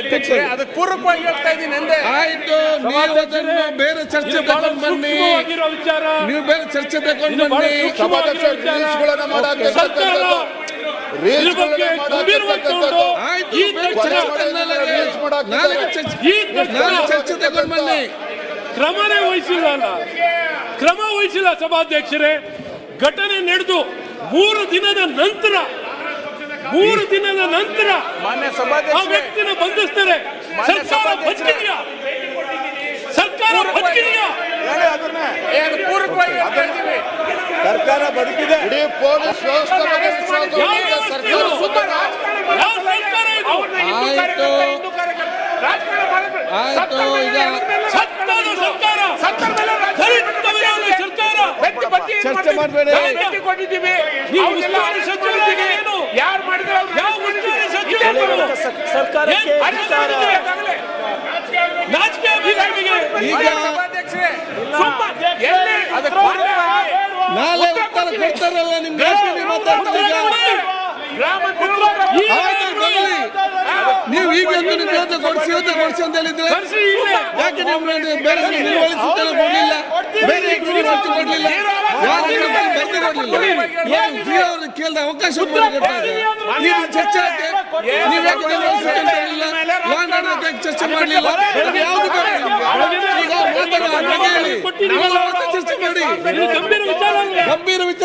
ಅಧ್ಯಕ್ಷರೇ ಅದಕ್ಕೆ ಪೂರಕವಾಗಿ ಹೇಳ್ತಾ ಇದ್ದೀನಿ ಅಂದ್ರೆ ಆಯ್ತು ನೀವು ಅದನ್ನು ಬೇರೆ ಚರ್ಚೆ ತಗೊಂಡು ಬನ್ನಿ. ಸೂಕ್ಷ್ಮವಾಗಿರೋ ವಿಚಾರ. ನೀವು ಬೇರೆ ಚರ್ಚೆ ತಗೊಂಡು ಇದು ಬಹಳ ಬನ್ನಿ. ಸೂಕ್ಷ್ಮವಾಗಿರೋ ವಿಚಾರ. ರೀಲ್ಸ್ಗಳನ್ನ ಮಾಡಕ್ಕೆ ಸರ್ಕಾರ ಇದ್ರ ಬಗ್ಗೆ ಗಂಭೀರವಾಗಿ ತಗೊಂಡು ಆಯ್ತು ಈ ತಕ್ಷಣ ಚರ್ಚೆ ಈ ತಕ್ಷಣ ನಾಳೆ ಚರ್ಚೆ ತಗೊಂಡು ಬನ್ನಿ. ಕ್ರಮನೇ ವಹಿಸಿಲ್ಲ ಅಲ್ಲ. ಕ್ರಮ ವಹಿಸಿಲ್ಲ ಸಭಾಧ್ಯಕ್ಷರೇ. ಘಟನೆ ನಡೆದು ಮೂರು ದಿನದ ನಂತರ ಮೂರು ದಿನದ ನಂತರ ಮಾನ್ಯ ಆ ವ್ಯಕ್ತಿನ ಬಂಧಿಸ್ತಾರೆ. ಸರ್ಕಾರ. ಬದುಕಿದೆಯಾ ಸರ್ಕಾರ ಬದುಕಿದೆಯಾ ಸರ್ಕಾರ ಬದುಕಿದೆ ಇಡೀ ಪೊಲೀಸ್ ಸರ್ಕಾರ ಇದು? ಸುಮ್ಮನೆ ಪೂರಕವಾಗಿ ನಾಳೆ ಉತ್ತರ ಕೊಡ್ತಾರಲ್ಲ ನಿಮ್ಗೆ ಮಾತಾಡ್ತಾರೆ ನೀವು ಈಗ ಎಂದು ನಿಮ್ಗೆ ಕೊಡ್ಸಿ ಅಂತ ಹೇಳಿದ್ರೆ ಯಾಕೆ ನೀವು ಬೇರೆ ನಿರ್ವಹಿಸುತ್ತೇನೆ ಕೊಡ್ಲಿಲ್ಲ ಬೇರೆ ಕೊಡ್ಲಿಲ್ಲ? ಬರ್ದು ಅವರು ಕೇಳಿದ ಅವಕಾಶ ನೀವು ಚರ್ಚೆ ನೀವು ಯಾಕೆ ನಿರ್ವಹಿಸುತ್ತೆ ಲಾಂಡ್ ಆರ್ಡರ್ ಯಾಕೆ ಚರ್ಚೆ ಮಾಡಲಿಲ್ಲ? ಯಾವುದು? ಈಗ ಹೇಳಿ. ಚರ್ಚೆ ಮಾಡಿ. ಗಂಭೀರ ವಿಚಾರ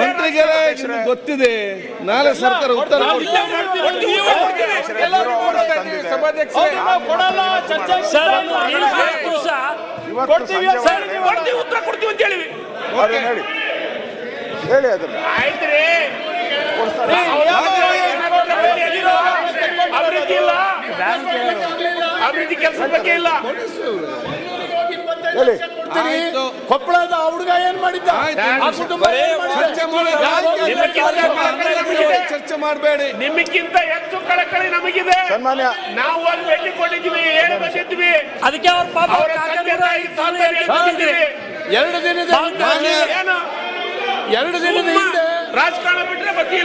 ಮಂತ್ರಿಗಳೇ ನಿಮ್ಗೆ ಗೊತ್ತಿದೆ. ನಾಳೆ ಸರ್ಕಾರ ಉತ್ತರ ಉತ್ತರ ಕೊಡ್ತೀವಿ ಅಂತ ಹೇಳಿ. ಹೇಳಿ. ಅದನ್ನ. ಆಯ್ತ್ರಿ. ಅಭಿವೃದ್ಧಿ ಇಲ್ಲ? ಅಭಿವೃದ್ಧಿ ಕೆಲಸದ ಬಗ್ಗೆ ಇಲ್ಲ. ಹೇಳಿ ಕೊಪ್ಪಳದ ಆ ಹುಡುಗ ಏನ್ ಮಾಡಿದ್ದ. ಆ ಕುಟುಂಬ ಏನ್ ಮಾಡಿದೆ? ಚರ್ಚೆ ಮಾಡಬೇಡಿ. ನಿಮಗಿಂತ ಹೆಚ್ಚು ಕಳಕಳಿ ನಮಗಿದೆ. ಸನ್ಮಾನ್ಯ. ನಾವು ಅಲ್ಲಿ ಭೇಟಿ ಕೊಟ್ಟಿದ್ವಿ ಹೇಳಿ ಬಂದಿದ್ವಿ ಅದಕ್ಕೆ ಅವ್ರ ಪಾಪ ಅವರ ತಂದೆ ತಾಯಿ ಸಾಂತ್ವನ ಹೇಳಿ ಬಂದಿದ್ವಿ. ಎರಡು ದಿನದ ಹಿಂದೆ ಏನು ಎರಡು ದಿನದ ಹಿಂದೆ ರಾಜಕಾರಣ ಬಿಟ್ರೆ ಬತ್ತಿ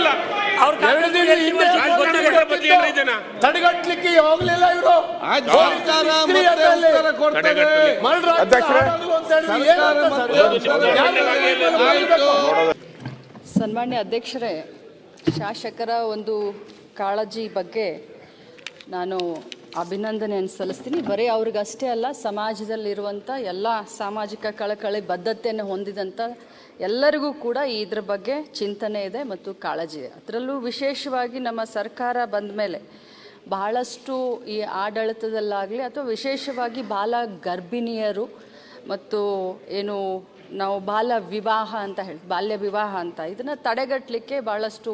ಜನ ಹೋಗ್ಲಿಲ್ಲ ಇವರು ಸನ್ಮಾನ್ಯ ಅಧ್ಯಕ್ಷರೇ ಶಾಸಕರ ಒಂದು ಕಾಳಜಿ ಬಗ್ಗೆ ನಾನು ಅಭಿನಂದನೆಯನ್ನು ಸಲ್ಲಿಸ್ತೀನಿ. ಬರೀ ಅವ್ರಿಗಷ್ಟೇ ಅಲ್ಲ ಸಮಾಜದಲ್ಲಿರುವಂಥ ಎಲ್ಲ ಸಾಮಾಜಿಕ ಕಳಕಳಿ ಬದ್ಧತೆಯನ್ನು ಹೊಂದಿದಂಥ ಎಲ್ಲರಿಗೂ ಕೂಡ ಇದ್ರ ಬಗ್ಗೆ ಚಿಂತನೆ ಇದೆ ಮತ್ತು ಕಾಳಜಿ ಇದೆ. ಅದರಲ್ಲೂ ವಿಶೇಷವಾಗಿ ನಮ್ಮ ಸರ್ಕಾರ ಬಂದ ಮೇಲೆ ಬಹಳಷ್ಟು ಈ ಆಡಳಿತದಲ್ಲಾಗಲಿ ಅಥವಾ ವಿಶೇಷವಾಗಿ ಬಾಲ ಗರ್ಭಿಣಿಯರು ಮತ್ತು ಏನು ನಾವು ಬಾಲ ವಿವಾಹ ಅಂತ ಹೇಳಿ, ಬಾಲ್ಯ ವಿವಾಹ ಅಂತ ಇದನ್ನು ತಡೆಗಟ್ಟಲಿಕ್ಕೆ ಭಾಳಷ್ಟು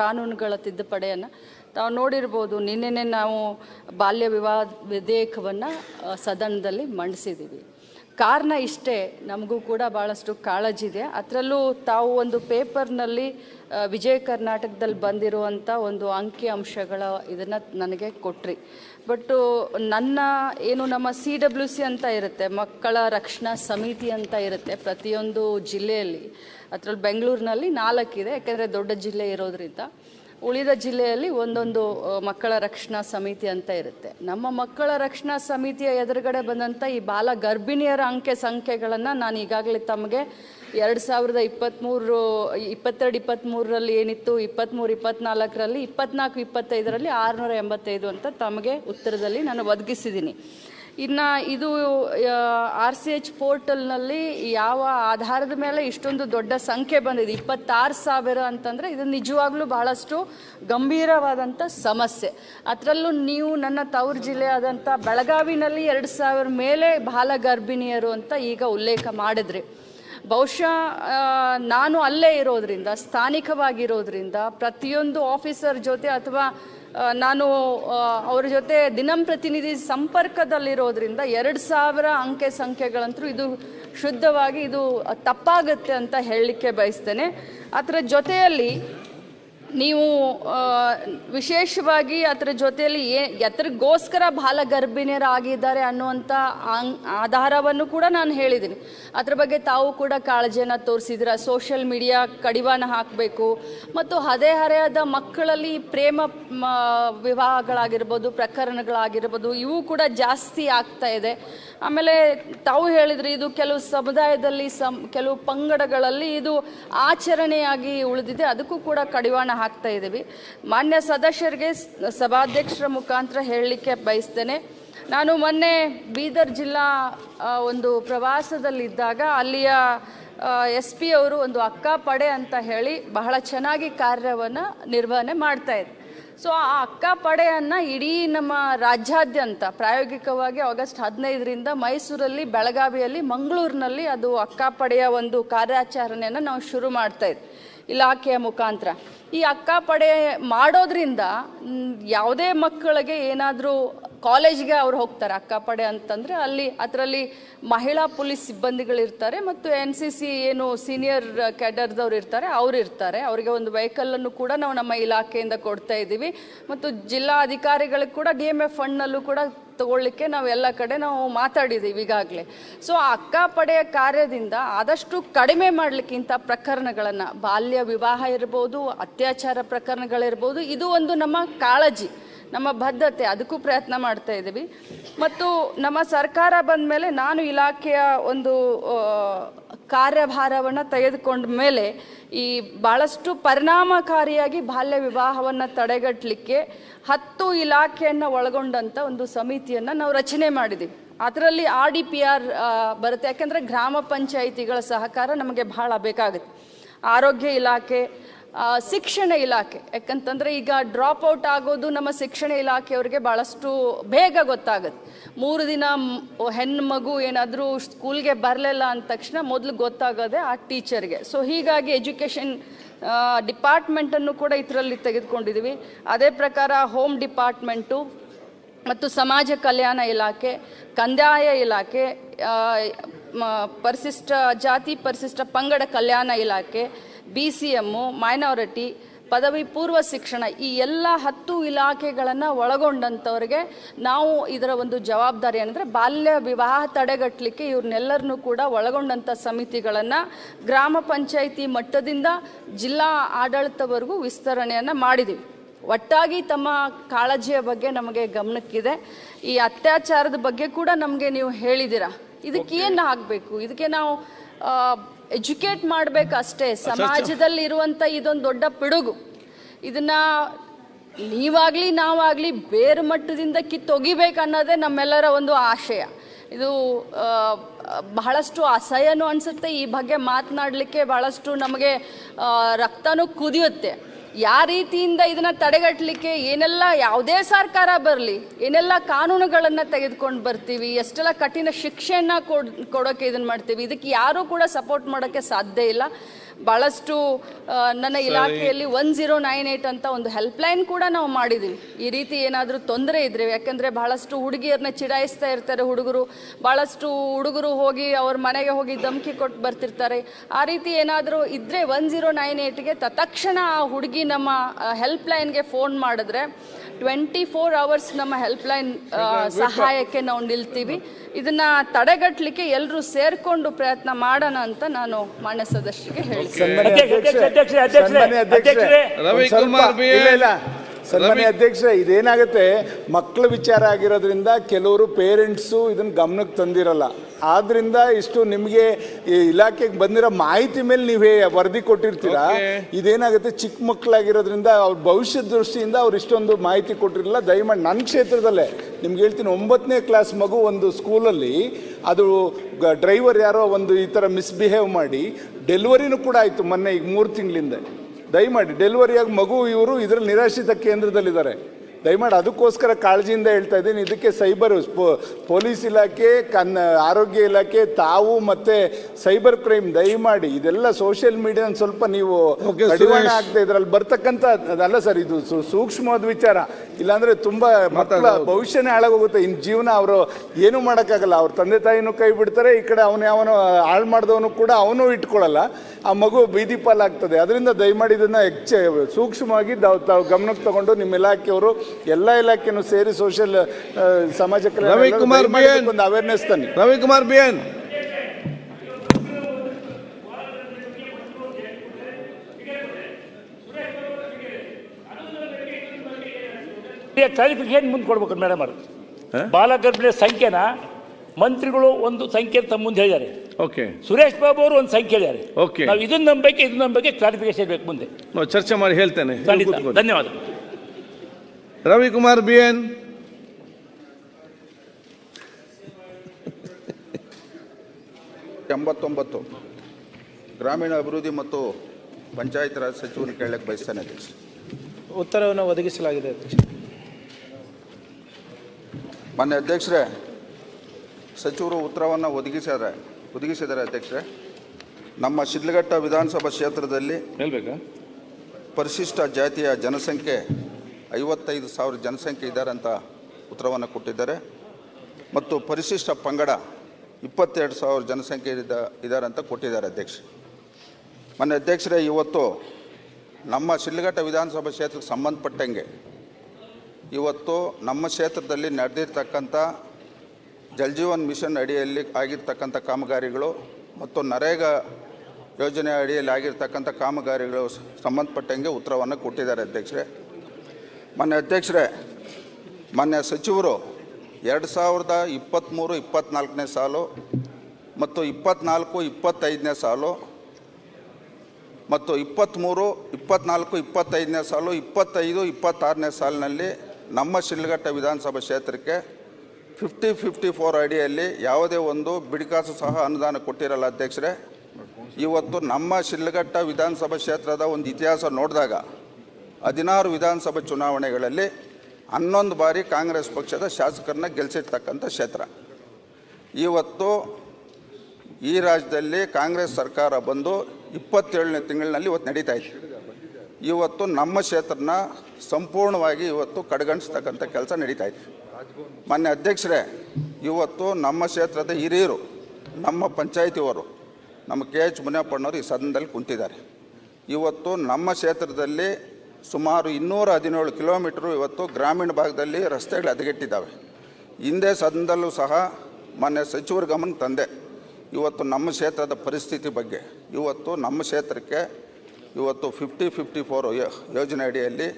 ಕಾನೂನುಗಳ ತಿದ್ದುಪಡೆಯನ್ನು ತಾವು ನೋಡಿರ್ಬೋದು. ನಿನ್ನೆನೆ ನಾವು ಬಾಲ್ಯ ವಿವಾಹ ವಿಧೇಯಕವನ್ನು ಸದನದಲ್ಲಿ ಮಂಡಿಸಿದ್ದೀವಿ ಕಾರಣ ಇಷ್ಟೇ, ನಮಗೂ ಕೂಡ ಭಾಳಷ್ಟು ಕಾಳಜಿದೆ. ಅದರಲ್ಲೂ ತಾವು ಒಂದು ಪೇಪರ್ನಲ್ಲಿ ವಿಜಯ ಕರ್ನಾಟಕದಲ್ಲಿ ಬಂದಿರುವಂಥ ಒಂದು ಅಂಕಿ ಅಂಶಗಳ ಇದನ್ನು ನನಗೆ ಕೊಟ್ರಿ. ಬಟ್ಟು ನನ್ನ, ಏನು ನಮ್ಮ ಸಿ ಡಬ್ಲ್ಯೂ ಸಿ ಅಂತ ಇರುತ್ತೆ, ಮಕ್ಕಳ ರಕ್ಷಣಾ ಸಮಿತಿ ಅಂತ ಇರುತ್ತೆ ಪ್ರತಿಯೊಂದು ಜಿಲ್ಲೆಯಲ್ಲಿ. ಅದರಲ್ಲಿ ಬೆಂಗಳೂರಿನಲ್ಲಿ ನಾಲ್ಕಿದೆ, ಯಾಕೆಂದರೆ ದೊಡ್ಡ ಜಿಲ್ಲೆ ಇರೋದ್ರಿಂದ. ಉಳಿದ ಜಿಲ್ಲೆಯಲ್ಲಿ ಒಂದೊಂದು ಮಕ್ಕಳ ರಕ್ಷಣಾ ಸಮಿತಿ ಅಂತ ಇರುತ್ತೆ. ನಮ್ಮ ಮಕ್ಕಳ ರಕ್ಷಣಾ ಸಮಿತಿಯ ಎದುರುಗಡೆ ಬಂದಂಥ ಈ ಬಾಲ ಗರ್ಭಿಣಿಯರ ಅಂಕೆ ಸಂಖ್ಯೆಗಳನ್ನು ನಾನು ಈಗಾಗಲೇ ತಮಗೆ ಎರಡು ಸಾವಿರದ ಇಪ್ಪತ್ತ್ಮೂರು ಇಪ್ಪತ್ತೆರಡು ಇಪ್ಪತ್ತ್ಮೂರರಲ್ಲಿ ಏನಿತ್ತು ಇಪ್ಪತ್ತ್ಮೂರು ಇಪ್ಪತ್ತ್ನಾಲ್ಕರಲ್ಲಿ ಇಪ್ಪತ್ನಾಲ್ಕು, ಇಪ್ಪತ್ತೈದರಲ್ಲಿ ಆರುನೂರ ಎಂಬತ್ತೈದು ಅಂತ ತಮಗೆ ಉತ್ತರದಲ್ಲಿ ನಾನು ಒದಗಿಸಿದ್ದೀನಿ. ಇನ್ನು ಇದು ಆರ್ ಸಿ ಎಚ್ ಪೋರ್ಟಲ್ನಲ್ಲಿ ಯಾವ ಆಧಾರದ ಮೇಲೆ ಇಷ್ಟೊಂದು ದೊಡ್ಡ ಸಂಖ್ಯೆ ಬಂದಿದೆ. ಇಪ್ಪತ್ತಾರು ಸಾವಿರ ಅಂತಂದರೆ ಇದು ನಿಜವಾಗ್ಲೂ ಬಹಳಷ್ಟು ಗಂಭೀರವಾದಂಥ ಸಮಸ್ಯೆ. ಅದರಲ್ಲೂ ನೀವು ನನ್ನ ತವರು ಜಿಲ್ಲೆ ಆದಂಥ ಬೆಳಗಾವಿನಲ್ಲಿ ಎರಡು ಸಾವಿರ ಮೇಲೆ ಬಾಲ ಗರ್ಭಿಣಿಯರು ಅಂತ ಈಗ ಉಲ್ಲೇಖ ಮಾಡಿದ್ರಿ. ಬಹುಶಃ ನಾನು ಅಲ್ಲೇ ಇರೋದ್ರಿಂದ, ಸ್ಥಾನಿಕವಾಗಿರೋದ್ರಿಂದ ಪ್ರತಿಯೊಂದು ಆಫೀಸರ್ ಜೊತೆ ಅಥವಾ ನಾನು ಅವರ ಜೊತೆ ದಿನಂಪ್ರತಿನಿಧಿ ಸಂಪರ್ಕದಲ್ಲಿರೋದ್ರಿಂದ ಎರಡು ಸಾವಿರ ಅಂಕೆ ಸಂಖ್ಯೆಗಳಂತೂ ಇದು ಶುದ್ಧವಾಗಿ ಇದು ತಪ್ಪಾಗುತ್ತೆ ಅಂತ ಹೇಳಲಿಕ್ಕೆ ಬಯಸ್ತೇನೆ. ಅದರ ಜೊತೆಯಲ್ಲಿ ನೀವು ವಿಶೇಷವಾಗಿ ಅದರ ಜೊತೆಯಲ್ಲಿ ಏ ಎತ್ತರಿಗೋಸ್ಕರ ಬಾಲ ಗರ್ಭಿಣಿಯರಾಗಿದ್ದಾರೆ ಅನ್ನುವಂಥ ಆಧಾರವನ್ನು ಕೂಡ ನಾನು ಹೇಳಿದ್ದೀನಿ. ಅದ್ರ ಬಗ್ಗೆ ತಾವು ಕೂಡ ಕಾಳಜಿಯನ್ನು ತೋರಿಸಿದ್ರೆ ಸೋಷಿಯಲ್ ಮೀಡಿಯಾ ಕಡಿವಾಣ ಹಾಕಬೇಕು. ಮತ್ತು ಹದಿಹರೆಯದ ಮಕ್ಕಳಲ್ಲಿ ಪ್ರೇಮ ವಿವಾಹಗಳಾಗಿರ್ಬೋದು, ಪ್ರಕರಣಗಳಾಗಿರ್ಬೋದು, ಇವು ಕೂಡ ಜಾಸ್ತಿ ಆಗ್ತಾ ಇದೆ. ಆಮೇಲೆ ತಾವು ಹೇಳಿದ್ರಿ ಇದು ಕೆಲವು ಸಮುದಾಯದಲ್ಲಿ ಸಮ್ ಕೆಲವು ಪಂಗಡಗಳಲ್ಲಿ ಇದು ಆಚರಣೆಯಾಗಿ ಉಳಿದಿದೆ. ಅದಕ್ಕೂ ಕೂಡ ಕಡಿವಾಣ ಹಾಕ್ತಾ ಇದ್ದೀವಿ. ಮಾನ್ಯ ಸದಸ್ಯರಿಗೆ ಸಭಾಧ್ಯಕ್ಷರ ಮುಖಾಂತರ ಹೇಳಲಿಕ್ಕೆ ಬಯಸ್ತೇನೆ. ನಾನು ಮೊನ್ನೆ ಬೀದರ್ ಜಿಲ್ಲಾ ಒಂದು ಪ್ರವಾಸದಲ್ಲಿದ್ದಾಗ ಅಲ್ಲಿಯ ಎಸ್ ಪಿ ಅವರು ಒಂದು ಅಕ್ಕ ಪಡೆ ಅಂತ ಹೇಳಿ ಬಹಳ ಚೆನ್ನಾಗಿ ಕಾರ್ಯವನ್ನು ನಿರ್ವಹಣೆ ಮಾಡ್ತಾ ಇದ್ರು ಸೊ ಆ ಅಕ್ಕ ಪಡೆಯನ್ನು ಇಡೀ ನಮ್ಮ ರಾಜ್ಯಾದ್ಯಂತ ಪ್ರಾಯೋಗಿಕವಾಗಿ ಆಗಸ್ಟ್ ಹದಿನೈದರಿಂದ ಮೈಸೂರಲ್ಲಿ, ಬೆಳಗಾವಿಯಲ್ಲಿ, ಮಂಗಳೂರಿನಲ್ಲಿ ಅದು ಅಕ್ಕ ಪಡೆಯ ಒಂದು ಕಾರ್ಯಾಚರಣೆಯನ್ನು ನಾವು ಶುರು ಮಾಡ್ತಾ ಇದ್ವಿ. ಇಲಾಖೆಯ ಮುಖಾಂತರ. ಈ ಅಕ್ಕ ಪಡೆ ಮಾಡೋದ್ರಿಂದ ಯಾವುದೇ ಮಕ್ಕಳಿಗೆ ಏನಾದರೂ ಕಾಲೇಜ್ಗೆ ಅವ್ರು ಹೋಗ್ತಾರೆ ಅಕ್ಕಪಡೆ ಅಂತಂದರೆ ಅಲ್ಲಿ ಅದರಲ್ಲಿ ಮಹಿಳಾ ಪೊಲೀಸ್ ಸಿಬ್ಬಂದಿಗಳಿರ್ತಾರೆ ಮತ್ತು ಎನ್ ಸಿ ಸಿ ಏನು ಸೀನಿಯರ್ ಕ್ಯಾಡರ್ದವ್ರು ಇರ್ತಾರೆ, ಅವ್ರು ಇರ್ತಾರೆ. ಅವರಿಗೆ ಒಂದು ವೆಹಿಕಲನ್ನು ಕೂಡ ನಾವು ನಮ್ಮ ಇಲಾಖೆಯಿಂದ ಕೊಡ್ತಾ ಇದ್ದೀವಿ. ಮತ್ತು ಜಿಲ್ಲಾ ಅಧಿಕಾರಿಗಳಿಗೆ ಕೂಡ ಡಿ ಎಂ ಎಫ್ ಫಂಡ್ನಲ್ಲೂ ಕೂಡ ತಗೊಳ್ಳಿಕ್ಕೆ ನಾವು ಎಲ್ಲ ಕಡೆ ನಾವು ಮಾತಾಡಿದ್ದೀವಿ ಈಗಾಗಲೇ. ಸೊ ಆ ಅಕ್ಕ ಪಡೆಯ ಕಾರ್ಯದಿಂದ ಆದಷ್ಟು ಕಡಿಮೆ ಮಾಡಲಿಕ್ಕಿಂತ ಪ್ರಕರಣಗಳನ್ನು, ಬಾಲ್ಯ ವಿವಾಹ ಇರ್ಬೋದು, ಅತ್ಯಾಚಾರ ಪ್ರಕರಣಗಳಿರ್ಬೋದು, ಇದು ಒಂದು ನಮ್ಮ ಕಾಳಜಿ. ನಮ್ಮ ಬದ್ಧತೆ ಅದಕ್ಕೂ ಪ್ರಯತ್ನ ಮಾಡ್ತಾ ಇದ್ದೀವಿ. ಮತ್ತು ನಮ್ಮ ಸರ್ಕಾರ ಬಂದ ಮೇಲೆ ನಾನು ಇಲಾಖೆಯ ಒಂದು ಕಾರ್ಯಭಾರವನ್ನು ತೆಗೆದುಕೊಂಡ ಮೇಲೆ ಈ ಭಾಳಷ್ಟು ಪರಿಣಾಮಕಾರಿಯಾಗಿ ಬಾಲ್ಯ ವಿವಾಹವನ್ನು ತಡೆಗಟ್ಟಲಿಕ್ಕೆ ಹತ್ತು ಇಲಾಖೆಯನ್ನು ಒಳಗೊಂಡಂಥ ಒಂದು ಸಮಿತಿಯನ್ನು ನಾವು ರಚನೆ ಮಾಡಿದ್ದೀವಿ. ಅದರಲ್ಲಿ ಆರ್ ಡಿ ಪಿ ಆರ್ ಬರುತ್ತೆ. ಯಾಕೆಂದರೆ ಗ್ರಾಮ ಪಂಚಾಯಿತಿಗಳ ಸಹಕಾರ ನಮಗೆ ಬಹಳ ಬೇಕಾಗುತ್ತೆ. ಆರೋಗ್ಯ ಇಲಾಖೆ ಶಿಕ್ಷಣ ಇಲಾಖೆ. ಯಾಕಂತಂದರೆ ಈಗ ಡ್ರಾಪ್ ಔಟ್ ಆಗೋದು ನಮ್ಮ ಶಿಕ್ಷಣ ಇಲಾಖೆಯವ್ರಿಗೆ ಭಾಳಷ್ಟು ಬೇಗ ಗೊತ್ತಾಗುತ್ತೆ. ಮೂರು ದಿನ ಹೆಣ್ಣು ಮಗು ಏನಾದರೂ ಸ್ಕೂಲ್ಗೆ ಬರಲಿಲ್ಲ ಅಂದ ತಕ್ಷಣ ಮೊದಲು ಗೊತ್ತಾಗೋದೆ ಆ ಟೀಚರ್ಗೆ. ಸೊ ಹೀಗಾಗಿ ಎಜುಕೇಷನ್ ಡಿಪಾರ್ಟ್ಮೆಂಟನ್ನು ಕೂಡ ಇದರಲ್ಲಿ ತೆಗೆದುಕೊಂಡಿದ್ದೀವಿ ಅದೇ ಪ್ರಕಾರ ಹೋಮ್ ಡಿಪಾರ್ಟ್ಮೆಂಟು ಮತ್ತು ಸಮಾಜ ಕಲ್ಯಾಣ ಇಲಾಖೆ, ಕಂದಾಯ ಇಲಾಖೆ ಪರಿಶಿಷ್ಟ ಜಾತಿ ಪರಿಶಿಷ್ಟ ಪಂಗಡ ಕಲ್ಯಾಣ ಇಲಾಖೆ ಬಿ ಸಿ ಎಮ್ಮು ಮೈನಾರಿಟಿ ಪದವಿ ಪೂರ್ವ ಶಿಕ್ಷಣ ಈ ಎಲ್ಲ ಹತ್ತು ಇಲಾಖೆಗಳನ್ನು ಒಳಗೊಂಡಂಥವ್ರಿಗೆ ನಾವು ಇದರ ಒಂದು ಜವಾಬ್ದಾರಿ ಅಂದರೆ ಬಾಲ್ಯ ವಿವಾಹ ತಡೆಗಟ್ಟಲಿಕ್ಕೆ ಇವ್ರನ್ನೆಲ್ಲರನ್ನೂ ಕೂಡ ಒಳಗೊಂಡಂಥ ಸಮಿತಿಗಳನ್ನು ಗ್ರಾಮ ಪಂಚಾಯಿತಿ ಮಟ್ಟದಿಂದ ಜಿಲ್ಲಾ ಆಡಳಿತವರೆಗೂ ವಿಸ್ತರಣೆಯನ್ನು ಮಾಡಿದ್ದೀವಿ ಒಟ್ಟಾಗಿ ತಮ್ಮ ಕಾಳಜಿಯ ಬಗ್ಗೆ ನಮಗೆ ಗಮನಕ್ಕಿದೆ. ಈ ಅತ್ಯಾಚಾರದ ಬಗ್ಗೆ ಕೂಡ ನಮಗೆ ನೀವು ಹೇಳಿದ್ದೀರಾ. ಇದಕ್ಕೇನು ಆಗಬೇಕು? ಇದಕ್ಕೆ ನಾವು ಎಜುಕೇಟ್ ಮಾಡಬೇಕಷ್ಟೇ. ಸಮಾಜದಲ್ಲಿ ಇರುವಂಥ ಇದೊಂದು ದೊಡ್ಡ ಪಿಡುಗು. ಇದನ್ನ ನೀವಾಗಲಿ ನಾವಾಗಲಿ ಬೇರು ಮಟ್ಟದಿಂದ ಕಿತ್ತೊಗಿಬೇಕು ಅನ್ನೋದೇ ನಮ್ಮೆಲ್ಲರ ಒಂದು ಆಶಯ. ಇದು ಬಹಳಷ್ಟು ಅಸಹ್ಯನೂ ಅನಿಸುತ್ತೆ. ಈ ಬಗ್ಗೆ ಮಾತನಾಡಲಿಕ್ಕೆ ಬಹಳಷ್ಟು ನಮಗೆ ರಕ್ತನೂ ಕುದಿಯುತ್ತೆ. ಯಾವ ರೀತಿಯಿಂದ ಇದನ್ನ ತಡೆಗಟ್ಟಲಿಕ್ಕೆ ಏನೆಲ್ಲ ಯಾವುದೇ ಸರ್ಕಾರ ಬರಲಿ, ಏನೆಲ್ಲ ಕಾನೂನುಗಳನ್ನು ತೆಗೆದುಕೊಂಡು ಬರ್ತೀವಿ, ಎಷ್ಟೆಲ್ಲ ಕಠಿಣ ಶಿಕ್ಷೆಯನ್ನು ಕೊಡ್ ಕೊಡೋಕ್ಕೆ ಇದನ್ನು ಮಾಡ್ತೀವಿ, ಇದಕ್ಕೆ ಯಾರೂ ಕೂಡ ಸಪೋರ್ಟ್ ಮಾಡೋಕ್ಕೆ ಸಾಧ್ಯ ಇಲ್ಲ. ಭಾಳಷ್ಟು ನನ್ನ ಇಲಾಖೆಯಲ್ಲಿ ಒನ್ ಜೀರೋ ನೈನ್ ಏಯ್ಟ್ ಅಂತ ಒಂದು ಹೆಲ್ಪ್ಲೈನ್ ಕೂಡ ನಾವು ಮಾಡಿದ್ದೀವಿ ಈ ರೀತಿ ಏನಾದರೂ ತೊಂದರೆ ಇದ್ರೆ ಯಾಕೆಂದರೆ ಭಾಳಷ್ಟು ಹುಡುಗಿಯರನ್ನ ಚಿಡಾಯಿಸ್ತಾ ಇರ್ತಾರೆ ಹುಡುಗರು. ಭಾಳಷ್ಟು ಹುಡುಗರು ಹೋಗಿ ಅವ್ರ ಮನೆಗೆ ಹೋಗಿ ಧಮಕಿ ಕೊಟ್ಟು ಬರ್ತಿರ್ತಾರೆ. ಆ ರೀತಿ ಏನಾದರೂ ಇದ್ದರೆ ಒನ್ ಜೀರೋ ನೈನ್ ಏಯ್ಟ್ಗೆ ತತ್ಕ್ಷಣ ಆ ಹುಡುಗಿ ನಮ್ಮ ಹೆಲ್ಪ್ಲೈನ್ಗೆ ಫೋನ್ ಮಾಡಿದ್ರೆ ಟ್ವೆಂಟಿ ಫೋರ್ ಅವರ್ಸ್ ನಮ್ಮ ಹೆಲ್ಪ್ಲೈನ್ ಸಹಾಯಕ್ಕೆ ನಾವು ನಿಲ್ತೀವಿ. ಇದನ್ನ ತಡೆಗಟ್ಟಲಿಕ್ಕೆ ಎಲ್ಲರೂ ಸೇರ್ಕೊಂಡು ಪ್ರಯತ್ನ ಮಾಡೋಣ ಅಂತ ನಾನು ಮಾನ್ಯ ಸದಸ್ಯರಿಗೆ ಹೇಳ್ತೀನಿ. ಸನ್ಮಾನ್ಯ ಅಧ್ಯಕ್ಷ ಇದೇನಾಗುತ್ತೆ? ಮಕ್ಕಳ ವಿಚಾರ ಆಗಿರೋದ್ರಿಂದ ಕೆಲವರು ಪೇರೆಂಟ್ಸು ಇದನ್ನು ಗಮನಕ್ಕೆ ತಂದಿರಲ್ಲ. ಆದ್ರಿಂದ ಇಷ್ಟು ನಿಮಗೆ ಈ ಇಲಾಖೆಗೆ ಬಂದಿರೋ ಮಾಹಿತಿ ಮೇಲೆ ನೀವೇ ವರದಿ ಕೊಟ್ಟಿರ್ತೀರಾ. ಇದೇನಾಗುತ್ತೆ? ಚಿಕ್ಕ ಮಕ್ಕಳಾಗಿರೋದ್ರಿಂದ ಅವ್ರ ಭವಿಷ್ಯದ ದೃಷ್ಟಿಯಿಂದ ಅವ್ರು ಇಷ್ಟೊಂದು ಮಾಹಿತಿ ಕೊಟ್ಟಿರಲಿಲ್ಲ. ದಯಮಾಡಿ ನನ್ನ ಕ್ಷೇತ್ರದಲ್ಲೇ ನಿಮ್ಗೆ ಹೇಳ್ತೀನಿ ಒಂಬತ್ತನೇ ಕ್ಲಾಸ್ ಮಗು ಒಂದು ಸ್ಕೂಲಲ್ಲಿ ಅದು ಡ್ರೈವರ್ ಯಾರೋ ಒಂದು ಈ ಥರ ಮಿಸ್ಬಿಹೇವ್ ಮಾಡಿ ಡೆಲಿವರಿನೂ ಕೂಡ ಆಯಿತು ಮೊನ್ನೆ ಈಗ ಮೂರು ತಿಂಗಳಿಂದ. ದಯಮಾಡಿ ಡೆಲಿವರಿಯಾಗಿ ಮಗು ಇವರು ಇದರಲ್ಲಿ ನಿರಾಶ್ರಿತ ಕೇಂದ್ರದಲ್ಲಿದ್ದಾರೆ. ದಯಮಾಡಿ ಅದಕ್ಕೋಸ್ಕರ ಕಾಳಜಿಯಿಂದ ಹೇಳ್ತಾ ಇದ್ದೀನಿ. ಇದಕ್ಕೆ ಸೈಬರ್ ಪೊಲೀಸ್ ಇಲಾಖೆ ಕನ್ನ ಆರೋಗ್ಯ ಇಲಾಖೆ ತಾವು ಮತ್ತೆ ಸೈಬರ್ ಕ್ರೈಮ್ ದಯಮಾಡಿ ಇದೆಲ್ಲ ಸೋಷಿಯಲ್ ಮೀಡಿಯಾ ಸ್ವಲ್ಪ ನೀವು ಕಡಿವಾಣ. ಆಗ್ತಾ ಇದ್ರಲ್ಲಿ ಬರ್ತಕ್ಕಂಥ ಅದಲ್ಲ ಸರ್ ಇದು ಸು- ಸೂಕ್ಷ್ಮವಾದ ವಿಚಾರ. ಇಲ್ಲಾಂದ್ರೆ ತುಂಬಾ ಮಕ್ಕಳ. ಭವಿಷ್ಯನೇ ಹಾಳಾಗೋಗುತ್ತೆ. ಇನ್ ಜೀವನ ಅವರು ಏನು ಮಾಡೋಕ್ಕಾಗಲ್ಲ. ಅವ್ರ ತಂದೆ ತಾಯಿನೂ ಕೈ ಬಿಡ್ತಾರೆ ಈ ಕಡೆ ಅವನು ಯಾವನು ಹಾಳು ಮಾಡಿದವನು ಕೂಡ ಅವನು ಇಟ್ಕೊಳ್ಳಲ್ಲ. ಆ ಮಗು ಬೀದಿ ಪಾಲಾಗ್ತದೆ. ಅದರಿಂದ ದಯಮಾಡಿ ಇದನ್ನ ಹೆಚ್ಚೆ ಸೂಕ್ಷ್ಮವಾಗಿ ತಾವು ಗಮನಕ್ಕೆ ತಗೊಂಡು ನಿಮ್ಮ ಇಲಾಖೆಯವರು ಎಲ್ಲ ಇಲಾಖೆನೂ ಸೇರಿ ಸೋಷಿಯಲ್ ಸಮಾಜ ರವಿಕುಮಾರ್ ಬಿ.ಎನ್. ಒಂದು ಅವೇರ್ನೆಸ್ ತನ್ನಿ. ರವಿಕುಮಾರ್ ಬಿಎನ್. ಕ್ಲಾರಿಫಿಕೇಶನ್ ಮುಂದೆ ಕೊಡ್ಬೇಕು ಮೇಡಮ್ ಅವರು? ಬಾಲಗರ್ಭಿಣಿಯ ಸಂಖ್ಯೆನ? ಮಂತ್ರಿಗಳು ಒಂದು ಸಂಖ್ಯೆ ತಮ್ಮ ಮುಂದೆ ಹೇಳಿದ್ದಾರೆ. ಓಕೆ. ಸುರೇಶ್ ಬಾಬು ಅವರು ಒಂದು ಸಂಖ್ಯೆ ಹೇಳಿದ್ದಾರೆ. ಓಕೆ. ನಾವು ಇದನ್ನ ನಂಬಕ್ಕೆ ಇದನ್ನ ನಂಬಕ್ಕೆ ಕ್ಲಾರಿಫಿಕೇಶನ್ ಬೇಕು ಮುಂದೆ. ನಾವು ಚರ್ಚೆ ಮಾಡಿ ಹೇಳ್ತೇನೆ. ಧನ್ಯವಾದ. Ravikumar B N. ಎಂಬತ್ತೊಂಬತ್ತು. ಗ್ರಾಮೀಣ ಅಭಿವೃದ್ಧಿ ಮತ್ತು ಪಂಚಾಯತ್ ರಾಜ್ ಸಚಿವನ ಕೇಳಕ್ಕೆ ಬಯಸ್ತಾನೆ ಅಧ್ಯಕ್ಷ. ಉತ್ತರವನ್ನು ಒದಗಿಸಲಾಗಿದೆ ಅಧ್ಯಕ್ಷ. ಮಾನ್ಯ ಅಧ್ಯಕ್ಷರೇ ಸಚಿವರು ಉತ್ತರವನ್ನು ಒದಗಿಸಿದ್ದಾರೆ ಒದಗಿಸಿದ್ದಾರೆ ಅಧ್ಯಕ್ಷರೇ. ನಮ್ಮ ಶಿಡ್ಲಘಟ್ಟ ವಿಧಾನಸಭಾ ಕ್ಷೇತ್ರದಲ್ಲಿ ಹೇಳ್ಬೇಕಾ? ಪರಿಶಿಷ್ಟ ಜಾತಿಯ ಜನಸಂಖ್ಯೆ ಐವತ್ತೈದು ಸಾವಿರ ಜನಸಂಖ್ಯೆ ಇದ್ದಾರೆ ಅಂತ ಉತ್ತರವನ್ನು ಕೊಟ್ಟಿದ್ದಾರೆ. ಮತ್ತು ಪರಿಶಿಷ್ಟ ಪಂಗಡ ಇಪ್ಪತ್ತೆರಡು ಸಾವಿರ ಜನಸಂಖ್ಯೆ ಇದ್ದ, ಇದ್ದಾರೆ ಅಂತ ಕೊಟ್ಟಿದ್ದಾರೆ ಅಧ್ಯಕ್ಷ. ಮೊನ್ನೆ ಅಧ್ಯಕ್ಷರೇ, ಇವತ್ತು ನಮ್ಮ ಶಿಲ್ಘಟ್ಟ ವಿಧಾನಸಭಾ ಕ್ಷೇತ್ರಕ್ಕೆ ಸಂಬಂಧಪಟ್ಟಂಗೆ ಇವತ್ತು ನಮ್ಮ ಕ್ಷೇತ್ರದಲ್ಲಿ ನಡೆದಿರ್ತಕ್ಕಂಥ ಜಲ್ಜೀವನ್ ಮಿಷನ್ ಅಡಿಯಲ್ಲಿ ಆಗಿರ್ತಕ್ಕಂಥ ಕಾಮಗಾರಿಗಳು ಮತ್ತು ನರೇಗಾ ಯೋಜನೆ ಅಡಿಯಲ್ಲಿ ಆಗಿರ್ತಕ್ಕಂಥ ಕಾಮಗಾರಿಗಳು ಸಂಬಂಧಪಟ್ಟಂಗೆ ಉತ್ತರವನ್ನು ಕೊಟ್ಟಿದ್ದಾರೆ ಅಧ್ಯಕ್ಷರೇ. ಮೊನ್ನೆ ಅಧ್ಯಕ್ಷರೇ ಮೊನ್ನೆ ಸಚಿವರು ಎರಡು ಸಾವಿರದ ಇಪ್ಪತ್ತ್ಮೂರು ಇಪ್ಪತ್ತ್ನಾಲ್ಕನೇ ಸಾಲು ಮತ್ತು ಇಪ್ಪತ್ತ್ನಾಲ್ಕು ಇಪ್ಪತ್ತೈದನೇ ಸಾಲು ಮತ್ತು ಇಪ್ಪತ್ತ್ಮೂರು ಇಪ್ಪತ್ತ್ನಾಲ್ಕು ಇಪ್ಪತ್ತೈದನೇ ಸಾಲು, ಇಪ್ಪತ್ತೈದು, ಇಪ್ಪತ್ತಾರನೇ ಸಾಲಿನಲ್ಲಿ ನಮ್ಮ ಶಿಲ್ಘಟ್ಟ ವಿಧಾನಸಭಾ ಕ್ಷೇತ್ರಕ್ಕೆ ಫಿಫ್ಟಿ ಫಿಫ್ಟಿ ಫೋರ್ ಅಡಿಯಲ್ಲಿ ಯಾವುದೇ ಒಂದು ಬಿಡಿಕಾಸು ಸಹ ಅನುದಾನ ಕೊಟ್ಟಿರಲ್ಲ ಅಧ್ಯಕ್ಷರೇ. ಇವತ್ತು ನಮ್ಮ ಶಿಲ್ಘಟ್ಟ ವಿಧಾನಸಭಾ ಕ್ಷೇತ್ರದ ಒಂದು ಇತಿಹಾಸ ನೋಡಿದಾಗ ಹದಿನಾರು ವಿಧಾನಸಭಾ ಚುನಾವಣೆಗಳಲ್ಲಿ ಹನ್ನೊಂದು ಬಾರಿ ಕಾಂಗ್ರೆಸ್ ಪಕ್ಷದ ಶಾಸಕರನ್ನ ಗೆಲ್ಲಿಸಿರ್ತಕ್ಕಂಥ ಕ್ಷೇತ್ರ. ಇವತ್ತು ಈ ರಾಜ್ಯದಲ್ಲಿ ಕಾಂಗ್ರೆಸ್ ಸರ್ಕಾರ ಬಂದು ಇಪ್ಪತ್ತೇಳನೇ ತಿಂಗಳಿನಲ್ಲಿ ಇವತ್ತು ನಡೀತಾ ಇದೆ. ಇವತ್ತು ನಮ್ಮ ಕ್ಷೇತ್ರನ ಸಂಪೂರ್ಣವಾಗಿ ಇವತ್ತು ಕಡೆಗಣಿಸ್ತಕ್ಕಂಥ ಕೆಲಸ ನಡೀತಾ ಇದೆ. ಮಾನ್ಯ ಅಧ್ಯಕ್ಷರೇ, ಇವತ್ತು ನಮ್ಮ ಕ್ಷೇತ್ರದ ಹಿರಿಯರು, ನಮ್ಮ ಪಂಚಾಯತಿಯವರು, ನಮ್ಮ ಕೆ ಎಚ್ ಮುನಿಯಪ್ಪಣ್ಣವರು ಈ ಸದನದಲ್ಲಿ ಕುಂತಿದ್ದಾರೆ. ಇವತ್ತು ನಮ್ಮ ಕ್ಷೇತ್ರದಲ್ಲಿ ಸುಮಾರು ಇನ್ನೂರ ಹದಿನೇಳು ಕಿಲೋಮೀಟ್ರು ಇವತ್ತು ಗ್ರಾಮೀಣ ಭಾಗದಲ್ಲಿ ರಸ್ತೆಗಳು ಹದಗೆಟ್ಟಿದ್ದಾವೆ. ಹಿಂದೆ ಸದನದಲ್ಲೂ ಸಹ ಮಾನ್ಯ ಸಚಿವರ ಗಮನ ತಂದೆ. ಇವತ್ತು ನಮ್ಮ ಕ್ಷೇತ್ರದ ಪರಿಸ್ಥಿತಿ ಬಗ್ಗೆ. ಇವತ್ತು ನಮ್ಮ ಕ್ಷೇತ್ರಕ್ಕೆ ಇವತ್ತು ಫಿಫ್ಟಿ ಫಿಫ್ಟಿ ಫೋರ್ ಯೋಜನೆ ಅಡಿಯಲ್ಲಿ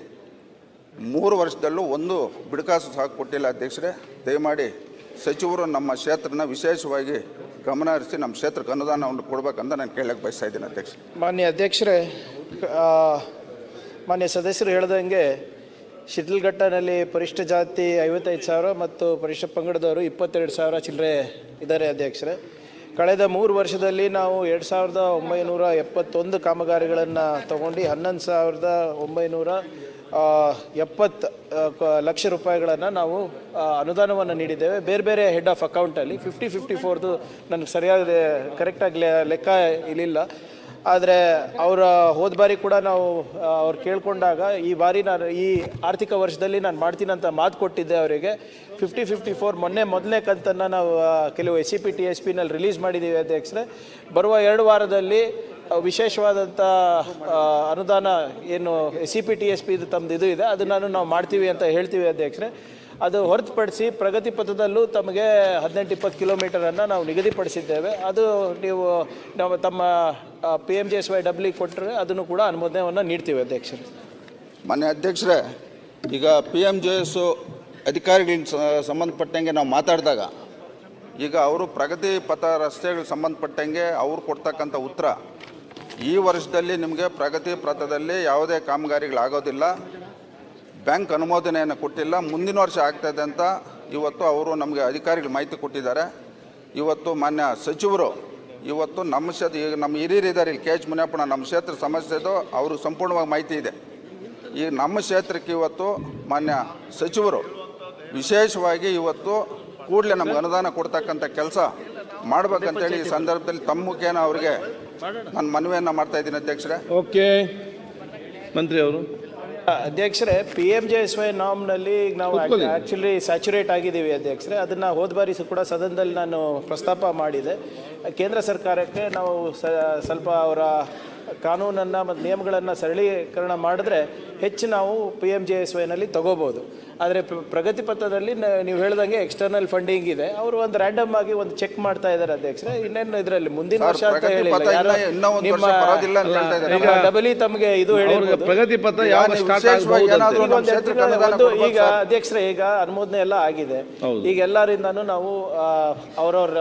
ಮೂರು ವರ್ಷದಲ್ಲೂ ಒಂದು ಬಿಡಕಾಸು ಸಹ ಕೊಟ್ಟಿಲ್ಲ ಅಧ್ಯಕ್ಷರೇ. ದಯಮಾಡಿ ಸಚಿವರು ನಮ್ಮ ಕ್ಷೇತ್ರನ ವಿಶೇಷವಾಗಿ ಗಮನ ಹರಿಸಿ ನಮ್ಮ ಕ್ಷೇತ್ರಕ್ಕೆ ಅನುದಾನವನ್ನು ಕೊಡಬೇಕಂತ ನಾನು ಕೇಳಕ್ಕೆ ಬಯಸ್ತಾ ಇದ್ದೀನಿ ಅಧ್ಯಕ್ಷ ಮಾನ್ಯ ಅಧ್ಯಕ್ಷರೇ ಮಾನ್ಯ ಸದಸ್ಯರು ಹೇಳ್ದಂಗೆ ಶಿಥಿಲ್ಘಟ್ಟನಲ್ಲಿ ಪರಿಷ್ಠ ಜಾತಿ ಐವತ್ತೈದು ಸಾವಿರ ಮತ್ತು ಪರಿಷ್ಠ ಪಂಗಡದವರು ಇಪ್ಪತ್ತೆರಡು ಸಾವಿರ ಚಿಲ್ಲರೆ ಇದ್ದಾರೆ ಅಧ್ಯಕ್ಷರೇ. ಕಳೆದ ಮೂರು ವರ್ಷದಲ್ಲಿ ನಾವು ಎರಡು ಸಾವಿರದ ಒಂಬೈನೂರ ಎಪ್ಪತ್ತೊಂದು ಕಾಮಗಾರಿಗಳನ್ನು ತಗೊಂಡು ಹನ್ನೊಂದು ಸಾವಿರದ ಒಂಬೈನೂರ ಎಪ್ಪತ್ತು ಲಕ್ಷ ರೂಪಾಯಿಗಳನ್ನು ನಾವು ಅನುದಾನವನ್ನು ನೀಡಿದ್ದೇವೆ. ಬೇರೆ ಬೇರೆ ಹೆಡ್ ಆಫ್ ಅಕೌಂಟಲ್ಲಿ ಫಿಫ್ಟಿ ಫಿಫ್ಟಿ ಫೋರ್ದು ನನಗೆ ಸರಿಯಾದ ಕರೆಕ್ಟಾಗಿ ಲೆಕ್ಕ ಇರಲಿಲ್ಲ ಆದರೆ ಅವರ ಹೋದ ಬಾರಿ ಕೂಡ ನಾವು ಅವ್ರು ಕೇಳಿಕೊಂಡಾಗ ಈ ಬಾರಿ ನಾನು ಈ ಆರ್ಥಿಕ ವರ್ಷದಲ್ಲಿ ನಾನು ಮಾಡ್ತೀನಿ ಅಂತ ಮಾತು ಕೊಟ್ಟಿದ್ದೆ ಅವರಿಗೆ. ಫಿಫ್ಟಿ ಫಿಫ್ಟಿ ಫೋರ್ ಮೊನ್ನೆ ಮೊದಲನೇ ಕಂತನ್ನು ನಾವು ಕೆಲವು S C P T S ಪಿನಲ್ಲಿ release ಮಾಡಿದ್ದೀವಿ ಅಧ್ಯಕ್ಷರೇ. ಬರುವ ಎರಡು ವಾರದಲ್ಲಿ ವಿಶೇಷವಾದಂಥ ಅನುದಾನ ಏನು S C P T S P ತಮ್ಮದು ಇದು ಇದೆ, ಅದನ್ನು ನಾವು ಮಾಡ್ತೀವಿ ಅಂತ ಹೇಳ್ತೀವಿ ಅಧ್ಯಕ್ಷರೇ. ಅದು ಹೊರತುಪಡಿಸಿ ಪ್ರಗತಿ ಪಥದಲ್ಲೂ ತಮಗೆ ಹದಿನೆಂಟು ಇಪ್ಪತ್ತು ಕಿಲೋಮೀಟರನ್ನು ನಾವು ನಿಗದಿಪಡಿಸಿದ್ದೇವೆ. ಅದು ನೀವು ನಾವು ತಮ್ಮ P M J S Y W ಕೊಟ್ಟರೆ ಅದನ್ನು ಕೂಡ ಅನುಮೋದನೆಯನ್ನು ನೀಡ್ತೀವಿ ಅಧ್ಯಕ್ಷರು. ಮಾನ್ಯ ಅಧ್ಯಕ್ಷರೇ, ಈಗ ಪಿ ಎಂ ಜೆ ಎಸ್ಸು ಅಧಿಕಾರಿಗಳಿಗೆ ಸಂಬಂಧಪಟ್ಟಂಗೆ ನಾವು ಮಾತಾಡಿದಾಗ, ಈಗ ಅವರು ಪ್ರಗತಿ ಪಥ ರಸ್ತೆಗಳಿಗೆ ಸಂಬಂಧಪಟ್ಟಂಗೆ ಅವ್ರು ಕೊಡ್ತಕ್ಕಂಥ ಉತ್ತರ, ಈ ವರ್ಷದಲ್ಲಿ ನಿಮಗೆ ಪ್ರಗತಿ ಪಥದಲ್ಲಿ ಯಾವುದೇ ಕಾಮಗಾರಿಗಳಾಗೋದಿಲ್ಲ. ಬ್ಯಾಂಕ್ ಅನುಮೋದನೆಯನ್ನು ಕೊಟ್ಟಿಲ್ಲ. ಮುಂದಿನ ವರ್ಷ ಆಗ್ತದೆ ಅಂತ ಇವತ್ತು ಅವರು ನಮಗೆ ಅಧಿಕಾರಿಗಳು ಮಾಹಿತಿ ಕೊಟ್ಟಿದ್ದಾರೆ. ಇವತ್ತು ಮಾನ್ಯ ಸಚಿವರು, ಇವತ್ತು ನಮ್ಮ ಕ್ಷೇತ್ರ, ಈಗ ನಮ್ಮ ಹಿರಿಯರು ಇದ್ದಾರೆ ಇಲ್ಲಿ ಕೆ ಎಚ್ ಮುನಿಯಪ್ಪನ, ನಮ್ಮ ಕ್ಷೇತ್ರ ಸಮಸ್ಯೆದು ಅವ್ರಿಗೆ ಸಂಪೂರ್ಣವಾಗಿ ಮಾಹಿತಿ ಇದೆ. ಈ ನಮ್ಮ ಕ್ಷೇತ್ರಕ್ಕೆ ಇವತ್ತು ಮಾನ್ಯ ಸಚಿವರು ವಿಶೇಷವಾಗಿ ಇವತ್ತು ಕೂಡಲೇ ನಮ್ಗೆ ಅನುದಾನ ಕೊಡ್ತಕ್ಕಂಥ ಕೆಲಸ ಮಾಡ್ಬೇಕಂತೇಳಿ ಈ ಸಂದರ್ಭದಲ್ಲಿ ತಮ್ಮ ಮುಖೇನ ಅವರಿಗೆ ನಾನು ಮನವಿಯನ್ನು ಮಾಡ್ತಾ ಇದ್ದೀನಿ ಅಧ್ಯಕ್ಷರೇ. ಓಕೆ. ಮಂತ್ರಿ ಅವರು. ಅಧ್ಯಕ್ಷರೇ P M J S Y ನಾಮ್ನಲ್ಲಿ ಈಗ ನಾವು ಆಕ್ಚುಲಿ ಆ್ಯಕ್ಚುಲಿ ಸ್ಯಾಚುರೇಟ್ ಆಗಿದ್ದೀವಿ ಅಧ್ಯಕ್ಷರೇ. ಅದನ್ನ ಹೋದ ಬಾರಿ ಕೂಡ ಸದನದಲ್ಲಿ ನಾನು ಪ್ರಸ್ತಾಪ ಮಾಡಿದೆ. ಕೇಂದ್ರ ಸರ್ಕಾರಕ್ಕೆ ನಾವು ಸ್ವಲ್ಪ ಅವರ ಕಾನೂನನ್ನು ಮತ್ತು ನಿಯಮಗಳನ್ನು ಸರಳೀಕರಣ ಮಾಡಿದ್ರೆ ಹೆಚ್ಚು ನಾವು ಪಿ ಎಂ ಜೆ ಎಸ್ ವೈನಲ್ಲಿ ತಗೋಬೋದು. ಆದರೆ ಪ್ರ- ಪ್ರಗತಿ ಪತ್ರದಲ್ಲಿ ನೀವು ಹೇಳ್ದಂಗೆ ಎಕ್ಸ್ಟರ್ನಲ್ ಫಂಡಿಂಗ್ ಇದೆ. ಅವರು ಒಂದು ರ್ಯಾಂಡಮ್ ಆಗಿ ಒಂದು ಚೆಕ್ ಮಾಡ್ತಾ ಇದ್ದಾರೆ ಅಧ್ಯಕ್ಷರೇ. ಇನ್ನೇನು ಇದರಲ್ಲಿ? ಮುಂದಿನ ವರ್ಷ ಅಂತ ಹೇಳಿಲ್ಲ. ಇನ್ನ- ಒಂದು ವರ್ಷ ನಿಮ್ಮ- ಅಂತ ಹೇಳ್ತಾ ಇದ್ದಾರೆ. ಈಗ ಡಬಲಿ ತಮಗೆ ಇದು ಪ್ರಗತಿ ಪತ್ರ ಈಗ ಅಧ್ಯಕ್ಷರೇ ಈಗ ಅನುಮೋದನೆ ಎಲ್ಲ ಆಗಿದೆ. ಈಗ ಎಲ್ಲರಿಂದನು ನಾವು ಅವರವ್ರ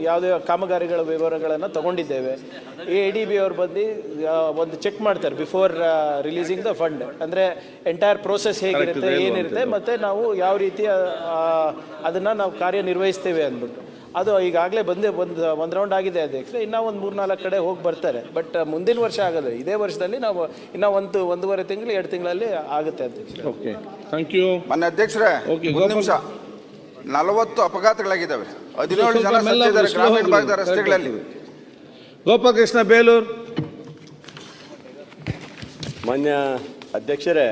ಯಾವುದೇ ಕಾಮಗಾರಿಗಳ ವಿವರಗಳನ್ನು ತಗೊಂಡಿದ್ದೇವೆ. ಎ ಡಿ ಬಿ ಅವ್ರು ಬಂದು ಒಂದು ಚೆಕ್ ಮಾಡ್ತಾರೆ ಬಿಫೋರ್ ರಿಲೀಸಿಂಗ್ ದ ಫಂಡ್ ಅಂದ್ರೆ ಎಂಟೈರ್ ಪ್ರೋಸೆಸ್ ಹೇಗಿರುತ್ತೆ ಏನಿರುತ್ತೆ ಮತ್ತೆ ನಾವು ಯಾವ ರೀತಿ ಅದನ್ನು ನಾವು ಕಾರ್ಯನಿರ್ವಹಿಸ್ತೇವೆ ಅಂದ್ಬಿಟ್ಟು. ಅದು ಈಗಾಗಲೇ ಬಂದೇ ಒಂದು ಒಂದು ರೌಂಡ್ ಆಗಿದೆ ಅಧ್ಯಕ್ಷರೇ. ಇನ್ನೂ ಒಂದು ಮೂರ್ನಾಲ್ಕು ಕಡೆ ಹೋಗಿ ಬರ್ತಾರೆ. ಬಟ್ ಮುಂದಿನ ವರ್ಷ ಆಗೋದು ಇದೇ ವರ್ಷದಲ್ಲಿ ನಾವು ಇನ್ನೂ ಒಂದು ಒಂದೂವರೆ ತಿಂಗಳು ಎರಡು ತಿಂಗಳಲ್ಲಿ ಆಗುತ್ತೆ ಅಧ್ಯಕ್ಷರೇ. ಓಕೆ ಥ್ಯಾಂಕ್ ಯು ಅಧ್ಯಕ್ಷರೇ ನಿಮಿಷ. ನಲವತ್ತು ಅಪಘಾತಗಳಾಗಿದ್ದಾವೆ. ಹದಿನೇಳು ಜನ ಸತ್ತಿದ್ದಾರೆ ಗ್ರಾಮೀಣ ಭಾಗದ ರಸ್ತೆಗಳಲ್ಲಿ. ಗೋಪಾಲಕೃಷ್ಣ ಬೇಲೂರ್. ಮಾನ್ಯ ಅಧ್ಯಕ್ಷರೇ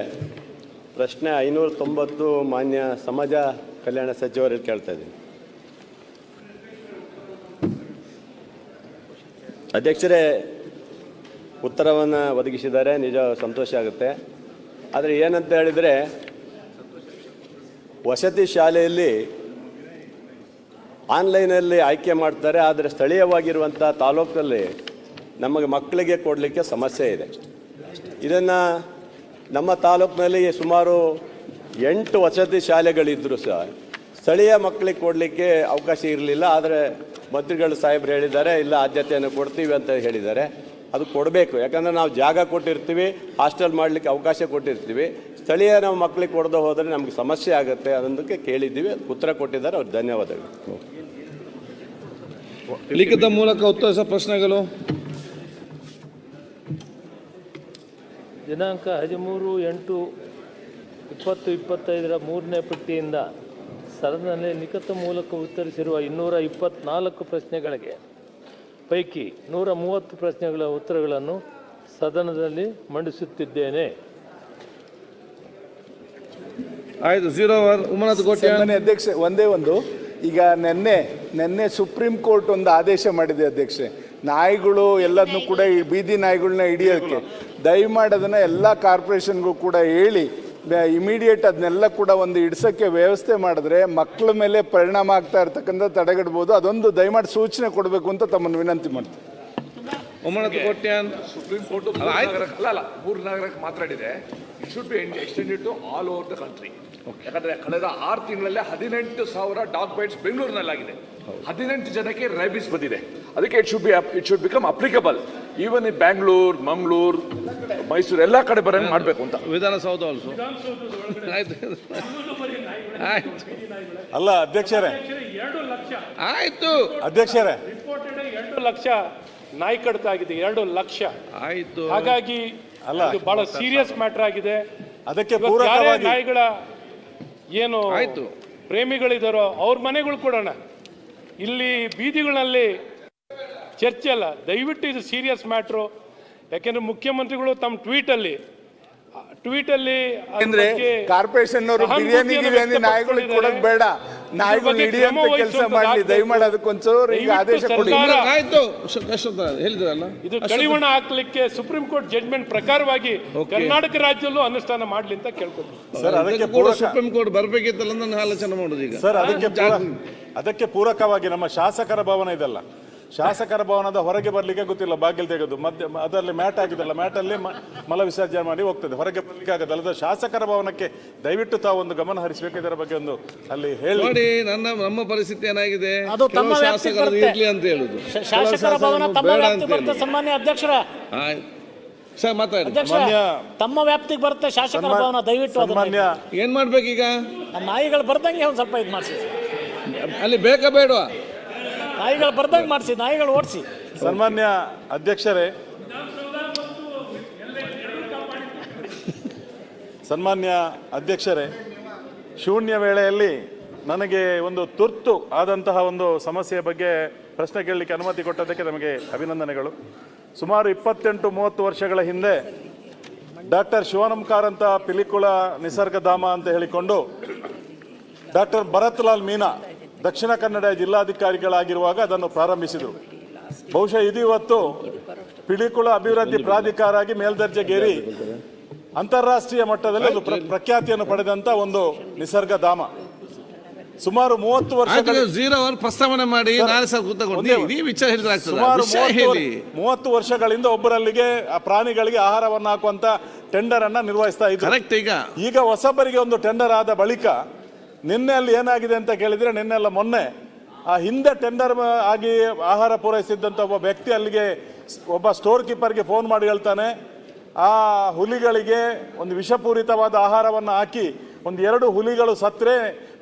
ಪ್ರಶ್ನೆ ಐನೂರ ತೊಂಬತ್ತು ಮಾನ್ಯ ಸಮಾಜ ಕಲ್ಯಾಣ ಸಚಿವರಲ್ಲಿ ಕೇಳ್ತಾ ಇದ್ದೀನಿ. ಅಧ್ಯಕ್ಷರೇ, ಉತ್ತರವನ್ನು ಒದಗಿಸಿದ್ದಾರೆ, ನಿಜ ಸಂತೋಷ ಆಗುತ್ತೆ. ಆದರೆ ಏನಂತ ಹೇಳಿದರೆ, ವಸತಿ ಶಾಲೆಯಲ್ಲಿ ಆನ್ಲೈನಲ್ಲಿ ಆಯ್ಕೆ ಮಾಡ್ತಾರೆ, ಆದರೆ ಸ್ಥಳೀಯವಾಗಿರುವಂಥ ತಾಲೂಕಲ್ಲಿ ನಮಗೆ ಮಕ್ಕಳಿಗೆ ಕೊಡಲಿಕ್ಕೆ ಸಮಸ್ಯೆ ಇದೆ. ಇದನ್ನು ನಮ್ಮ ತಾಲೂಕಿನಲ್ಲಿ ಸುಮಾರು ಎಂಟು ವಸತಿ ಶಾಲೆಗಳಿದ್ದರೂ ಸಹ. ಸ್ಥಳೀಯ ಮಕ್ಕಳಿಗೆ ಕೊಡಲಿಕ್ಕೆ ಅವಕಾಶ ಇರಲಿಲ್ಲ, ಆದರೆ ಮಂತ್ರಿಗಳು ಸಾಹೇಬ್ರು ಹೇಳಿದ್ದಾರೆ, ಇಲ್ಲ ಆದ್ಯತೆಯನ್ನು ಕೊಡ್ತೀವಿ ಅಂತ ಹೇಳಿದ್ದಾರೆ. ಅದು ಕೊಡಬೇಕು, ಯಾಕಂದರೆ ನಾವು ಜಾಗ ಕೊಟ್ಟಿರ್ತೀವಿ, ಹಾಸ್ಟೆಲ್ ಮಾಡಲಿಕ್ಕೆ ಅವಕಾಶ ಕೊಟ್ಟಿರ್ತೀವಿ. ಸ್ಥಳೀಯ ನಾವು ಮಕ್ಕಳಿಗೆ ಕೊಡದೆ ಹೋದರೆ ನಮಗೆ ಸಮಸ್ಯೆ ಆಗುತ್ತೆ ಅನ್ನೋದಕ್ಕೆ ಕೇಳಿದ್ದೀವಿ ಉತ್ತರ ಕೊಟ್ಟಿದ್ದಾರೆ, ಅವ್ರಿಗೆ ಧನ್ಯವಾದಗಳು. ಲಿಖಿತ ಮೂಲಕ ಉತ್ತರಿಸೋ ಪ್ರಶ್ನೆಗಳು. ದಿನಾಂಕ ಹದಿಮೂರು ಎಂಟು ಇಪ್ಪತ್ತು ಇಪ್ಪತ್ತೈದರ ಮೂರನೇ ಪಟ್ಟಿಯಿಂದ ಸದನದಲ್ಲಿ ನಿಕಟ ಮೂಲಕ ಉತ್ತರಿಸಿರುವ ಇನ್ನೂರ ಇಪ್ಪತ್ನಾಲ್ಕು ಪ್ರಶ್ನೆಗಳಿಗೆ ಪೈಕಿ ನೂರ ಮೂವತ್ತು ಪ್ರಶ್ನೆಗಳ ಉತ್ತರಗಳನ್ನು ಸದನದಲ್ಲಿ ಮಂಡಿಸುತ್ತಿದ್ದೇನೆ. ಆಯಿತು ಜೀರೋ ಅಧ್ಯಕ್ಷೆ ಒಂದೇ ಒಂದು. ಈಗ ನಿನ್ನೆ ನಿನ್ನೆ ಸುಪ್ರೀಂ ಕೋರ್ಟ್ ಒಂದು ಆದೇಶ ಮಾಡಿದೆ ಅಧ್ಯಕ್ಷೆ. ನಾಯಿಗಳು ಎಲ್ಲದನ್ನು ಕೂಡ ಈ ಬೀದಿ ನಾಯಿಗಳನ್ನ ಹಿಡಿಯೋಕ್ಕೆ ದಯಮಾಡಿ ಅದನ್ನು ಎಲ್ಲ ಕಾರ್ಪೊರೇಷನ್ಗೂ ಕೂಡ ಹೇಳಿ ಇಮಿಡಿಯೇಟ್ ಅದನ್ನೆಲ್ಲ ಕೂಡ ಒಂದು ಇಡ್ಸೋಕ್ಕೆ ವ್ಯವಸ್ಥೆ ಮಾಡಿದ್ರೆ ಮಕ್ಕಳ ಮೇಲೆ ಪರಿಣಾಮ ಆಗ್ತಾ ಇರ್ತಕ್ಕಂಥ ತಡೆಗಟ್ಬೋದು. ಅದೊಂದು ದಯಮಾಡಿ ಸೂಚನೆ ಕೊಡಬೇಕು ಅಂತ ತಮ್ಮನ್ನು ವಿನಂತಿ ಮಾಡ್ತೀನಿ. ಸುಪ್ರೀಂ ಕೋರ್ಟ್ ಮಾತಾಡಿದೆ. It should be extended to all over the country ಯಾಕಂದ್ರೆ ಕಳೆದ ಆರು ತಿಂಗಳಲ್ಲೇ ಹದಿನೆಂಟು ಸಾವಿರ ಡಾಗ್ ಬೈಟ್ಸ್ ಬೆಂಗಳೂರಿನಲ್ಲಾಗಿದೆ. ಹದಿನೆಂಟು ಜನಕ್ಕೆ ರೈಬಿಸ್ ಬಂದಿದೆ. ಅದಕ್ಕೆ it should be it should become applicable even ಈ ಬ್ಯಾಂಗ್ಳೂರ್ ಮಂಗಳೂರು ಮೈಸೂರು ಎಲ್ಲ ಕಡೆ ಬರಂಗ್ ಮಾಡಬೇಕು ಅಂತ. ವಿಧಾನಸೌಧ ಆಲ್ಸೋ ಆಯ್ತು. ಆಯ್ತು. ಅಲ್ಲ ಅಧ್ಯಕ್ಷರೇ. ಆಯ್ತು. ಅಧ್ಯಕ್ಷರೇ. ಎರಡು ಲಕ್ಷ ನಾಯಿ ಕಡಿತ ಆಗಿದೆ ಎರಡು ಲಕ್ಷ. ಆಯ್ತು. ಹಾಗಾಗಿ ಅಲ್ಲ. ಬಹಳ ಸೀರಿಯಸ್ ಮ್ಯಾಟರ್ ಆಗಿದೆ. ಅದಕ್ಕೆ ಪೂರಕವಾಗಿ ನಾಯಿಗಳ ಏನು ಆಯ್ತು. ಪ್ರೇಮಿಗಳಿದಾರೋ ಅವ್ರ ಮನೆಗಳು ಕೊಡೋಣ. ಇಲ್ಲಿ ಬೀದಿಗಳಲ್ಲಿ ಚರ್ಚೆ ಅಲ್ಲ. ದಯವಿಟ್ಟು ಇದು ಸೀರಿಯಸ್ ಮ್ಯಾಟ್ರು ಯಾಕೆಂದ್ರೆ ಮುಖ್ಯಮಂತ್ರಿಗಳು ತಮ್ಮ ಟ್ವೀಟಲ್ಲಿ ಟ್ವೀಟಲ್ಲಿ ಅಂದ್ರೆ ಕಾರ್ಪೊರೇಷನ್ ಅವರು ಬಿರಿಯಾನಿ ನಾಯಿಗಳಿಗೆ ಕೊಡೋದು ಬೇಡ. ನಾಯಿಗಳು ಹಿಡಿಯಂತ ಕೆಲಸ ಮಾಡಲಿ ದಯಮಾಡಿ ಅದಕ್ಕೊಂಚೂರು ಈಗ ಆದೇಶ ಕೊಡಿ. ಆಯ್ತು. ಹೇಳಿದ್ರಲ್ಲ? ಇದು ಕಡಿವಾಣ ಹಾಕ್ಲಿಕ್ಕೆ ಸುಪ್ರೀಂ ಕೋರ್ಟ್ ಜಡ್ಜ್ಮೆಂಟ್ ಪ್ರಕಾರವಾಗಿ ಕರ್ನಾಟಕ ರಾಜ್ಯದಲ್ಲೂ ಅನುಷ್ಠಾನ ಮಾಡ್ಲಿ ಅಂತ ಕೇಳ್ಕೊತೀನಿ ಸರ್ ಅದಕ್ಕೆ ಕೂಡ ಪೂರಕ ಸುಪ್ರೀಂ ಕೋರ್ಟ್ ಬರಬೇಕಿತ್ತಲ್ಲ ಅಂತ ಆಲೋಚನೆ ಮಾಡೋದು ಈಗ. ಸರ್ ಅದಕ್ಕೆ ಅದಕ್ಕೆ ಪೂರಕವಾಗಿ ನಮ್ಮ ಶಾಸಕರ ಭವನ ಇದೆಲ್ಲ. ಶಾಸಕರ ಭವನದ ಹೊರಗೆ ಬರ್ಲಿಕ್ಕೆ ಗೊತ್ತಿಲ್ಲ ಬಾಗಿಲು ತೆಗೆದು. ಮಧ್ಯ ಅದರಲ್ಲಿ ಮ್ಯಾಟ್ ಆಗಿದೆಲ್ಲ ಮ್ಯಾಟಲ್ಲಿ ಮ- ಮಲ ವಿಸರ್ಜನೆ ಮಾಡಿ ಹೋಗ್ತದೆ. ಹೊರಗೆ ಬರ್ಲಿಕ್ಕೆ ಆಗೋದು ಅಲ್ಲದೆ ಶಾಸಕರ ಭವನಕ್ಕೆ ದಯವಿಟ್ಟು ತಾವು ಒಂದು ಗಮನ ಹರಿಸಬೇಕು. ಇದರ ಬಗ್ಗೆ ಒಂದು ಅಲ್ಲಿ ಹೇಳಿ. ನೋಡಿ ನನ್ನ ನಮ್ಮ ಪರಿಸ್ಥಿತಿ ಏನಾಗಿದೆ? ಅದು ತಮ್ಮ ಶಾಸಕರು ಬರುತ್ತೆ. ಇರ್ಲಿ ಅಂತ ಹೇಳುದು. ಶಾಸಕರ ಭವನ ತಮ್ಮ ವ್ಯಾಪ್ತಿಗೆ ಬರುತ್ತೆ ಸನ್ಮಾನ್ಯ ಅಧ್ಯಕ್ಷರ. ಸರ್ ಮಾತಾಡಿ. ತಮ್ಮ ವ್ಯಾಪ್ತಿಗೆ ಬರುತ್ತೆ ಶಾಸಕರ ಭವನ ದಯವಿಟ್ಟು ಏನ್ ಮಾಡ್ಬೇಕೀಗ? ಆ ನಾಯಿಗಳು ಬರ್ದಂಗೆ ಒಂದು ಸ್ವಲ್ಪ ಇದು ಮಾಡಿಸಿ. ಅಲ್ಲಿ ಬೇಕಾ ಬೇಡವಾ? ನಾಯಿಗಳು ಬರ್ದಂಗೆ ಮಾಡಿಸಿ, ನಾಯಿಗಳು ಓಡಿಸಿ. ಸನ್ಮಾನ್ಯ ಅಧ್ಯಕ್ಷರೇ. ಸನ್ಮಾನ್ಯ ಅಧ್ಯಕ್ಷರೇ, ಶೂನ್ಯ ವೇಳೆಯಲ್ಲಿ ನನಗೆ ಒಂದು ತುರ್ತು ಆದಂತಹ ಒಂದು ಸಮಸ್ಯೆಯ ಬಗ್ಗೆ ಪ್ರಶ್ನೆ ಕೇಳಲಿಕ್ಕೆ ಅನುಮತಿ ಕೊಟ್ಟದಕ್ಕೆ ನಮಗೆ ಅಭಿನಂದನೆಗಳು. ಸುಮಾರು ಇಪ್ಪತ್ತೆಂಟು, ಮೂವತ್ತು ವರ್ಷಗಳ ಹಿಂದೆ ಡಾಕ್ಟರ್ ಶಿವಾನಂಕಾರ್ ಅಂತ ಪಿಲಿಕುಳ ನಿಸರ್ಗಧಾಮ ಅಂತ ಹೇಳಿಕೊಂಡು ಡಾಕ್ಟರ್ ಭರತ್ ಲಾಲ್ ಮೀನಾ ದಕ್ಷಿಣ ಕನ್ನಡ ಜಿಲ್ಲಾಧಿಕಾರಿಗಳಾಗಿರುವಾಗ ಅದನ್ನು ಪ್ರಾರಂಭಿಸಿದರು. ಬಹುಶಃ ಇದು ಇವತ್ತು ಪಿಳಿಕುಳ ಅಭಿವೃದ್ಧಿ ಪ್ರಾಧಿಕಾರ ಆಗಿ ಮೇಲ್ದರ್ಜೆಗೇರಿ ಅಂತಾರಾಷ್ಟ್ರೀಯ ಮಟ್ಟದಲ್ಲಿ ಅದು ಪ್ರಖ್ಯಾತಿಯನ್ನು ಪಡೆದಂತ ಒಂದು ನಿಸರ್ಗಧಾಮ ಸುಮಾರು ಮೂವತ್ತು ವರ್ಷ ಪ್ರಸ್ತಾವನೆ ಮಾಡಿ ಸುಮಾರು ಮೂವತ್ತು ವರ್ಷಗಳಿಂದ ಒಬ್ಬರಲ್ಲಿಗೆ ಆ ಪ್ರಾಣಿಗಳಿಗೆ ಆಹಾರವನ್ನು ಹಾಕುವಂತ ಟೆಂಡರ್ ಅನ್ನ ನಿರ್ವಹಿಸ್ತಾ ಇದ್ದಾರೆ ಈಗ. ಹೊಸಬರಿಗೆ ಒಂದು ಟೆಂಡರ್ ಆದ ಬಳಿಕ ನಿನ್ನೆ ಅಲ್ಲಿ ಏನಾಗಿದೆ ಅಂತ ಕೇಳಿದ್ರೆ ನಿನ್ನೆ ಅಲ್ಲ ಮೊನ್ನೆ ಆ ಹಿಂದೆ ಟೆಂಡರ್ ಆಗಿ ಆಹಾರ ಪೂರೈಸಿದ್ದಂಥ ಒಬ್ಬ ವ್ಯಕ್ತಿ ಅಲ್ಲಿಗೆ ಒಬ್ಬ ಸ್ಟೋರ್ ಕೀಪರ್ಗೆ ಫೋನ್ ಮಾಡಿ ಹೇಳ್ತಾನೆ ಆ ಹುಲಿಗಳಿಗೆ ಒಂದು ವಿಷಪೂರಿತವಾದ ಆಹಾರವನ್ನು ಹಾಕಿ ಒಂದು ಎರಡು ಹುಲಿಗಳು ಸತ್ತರೆ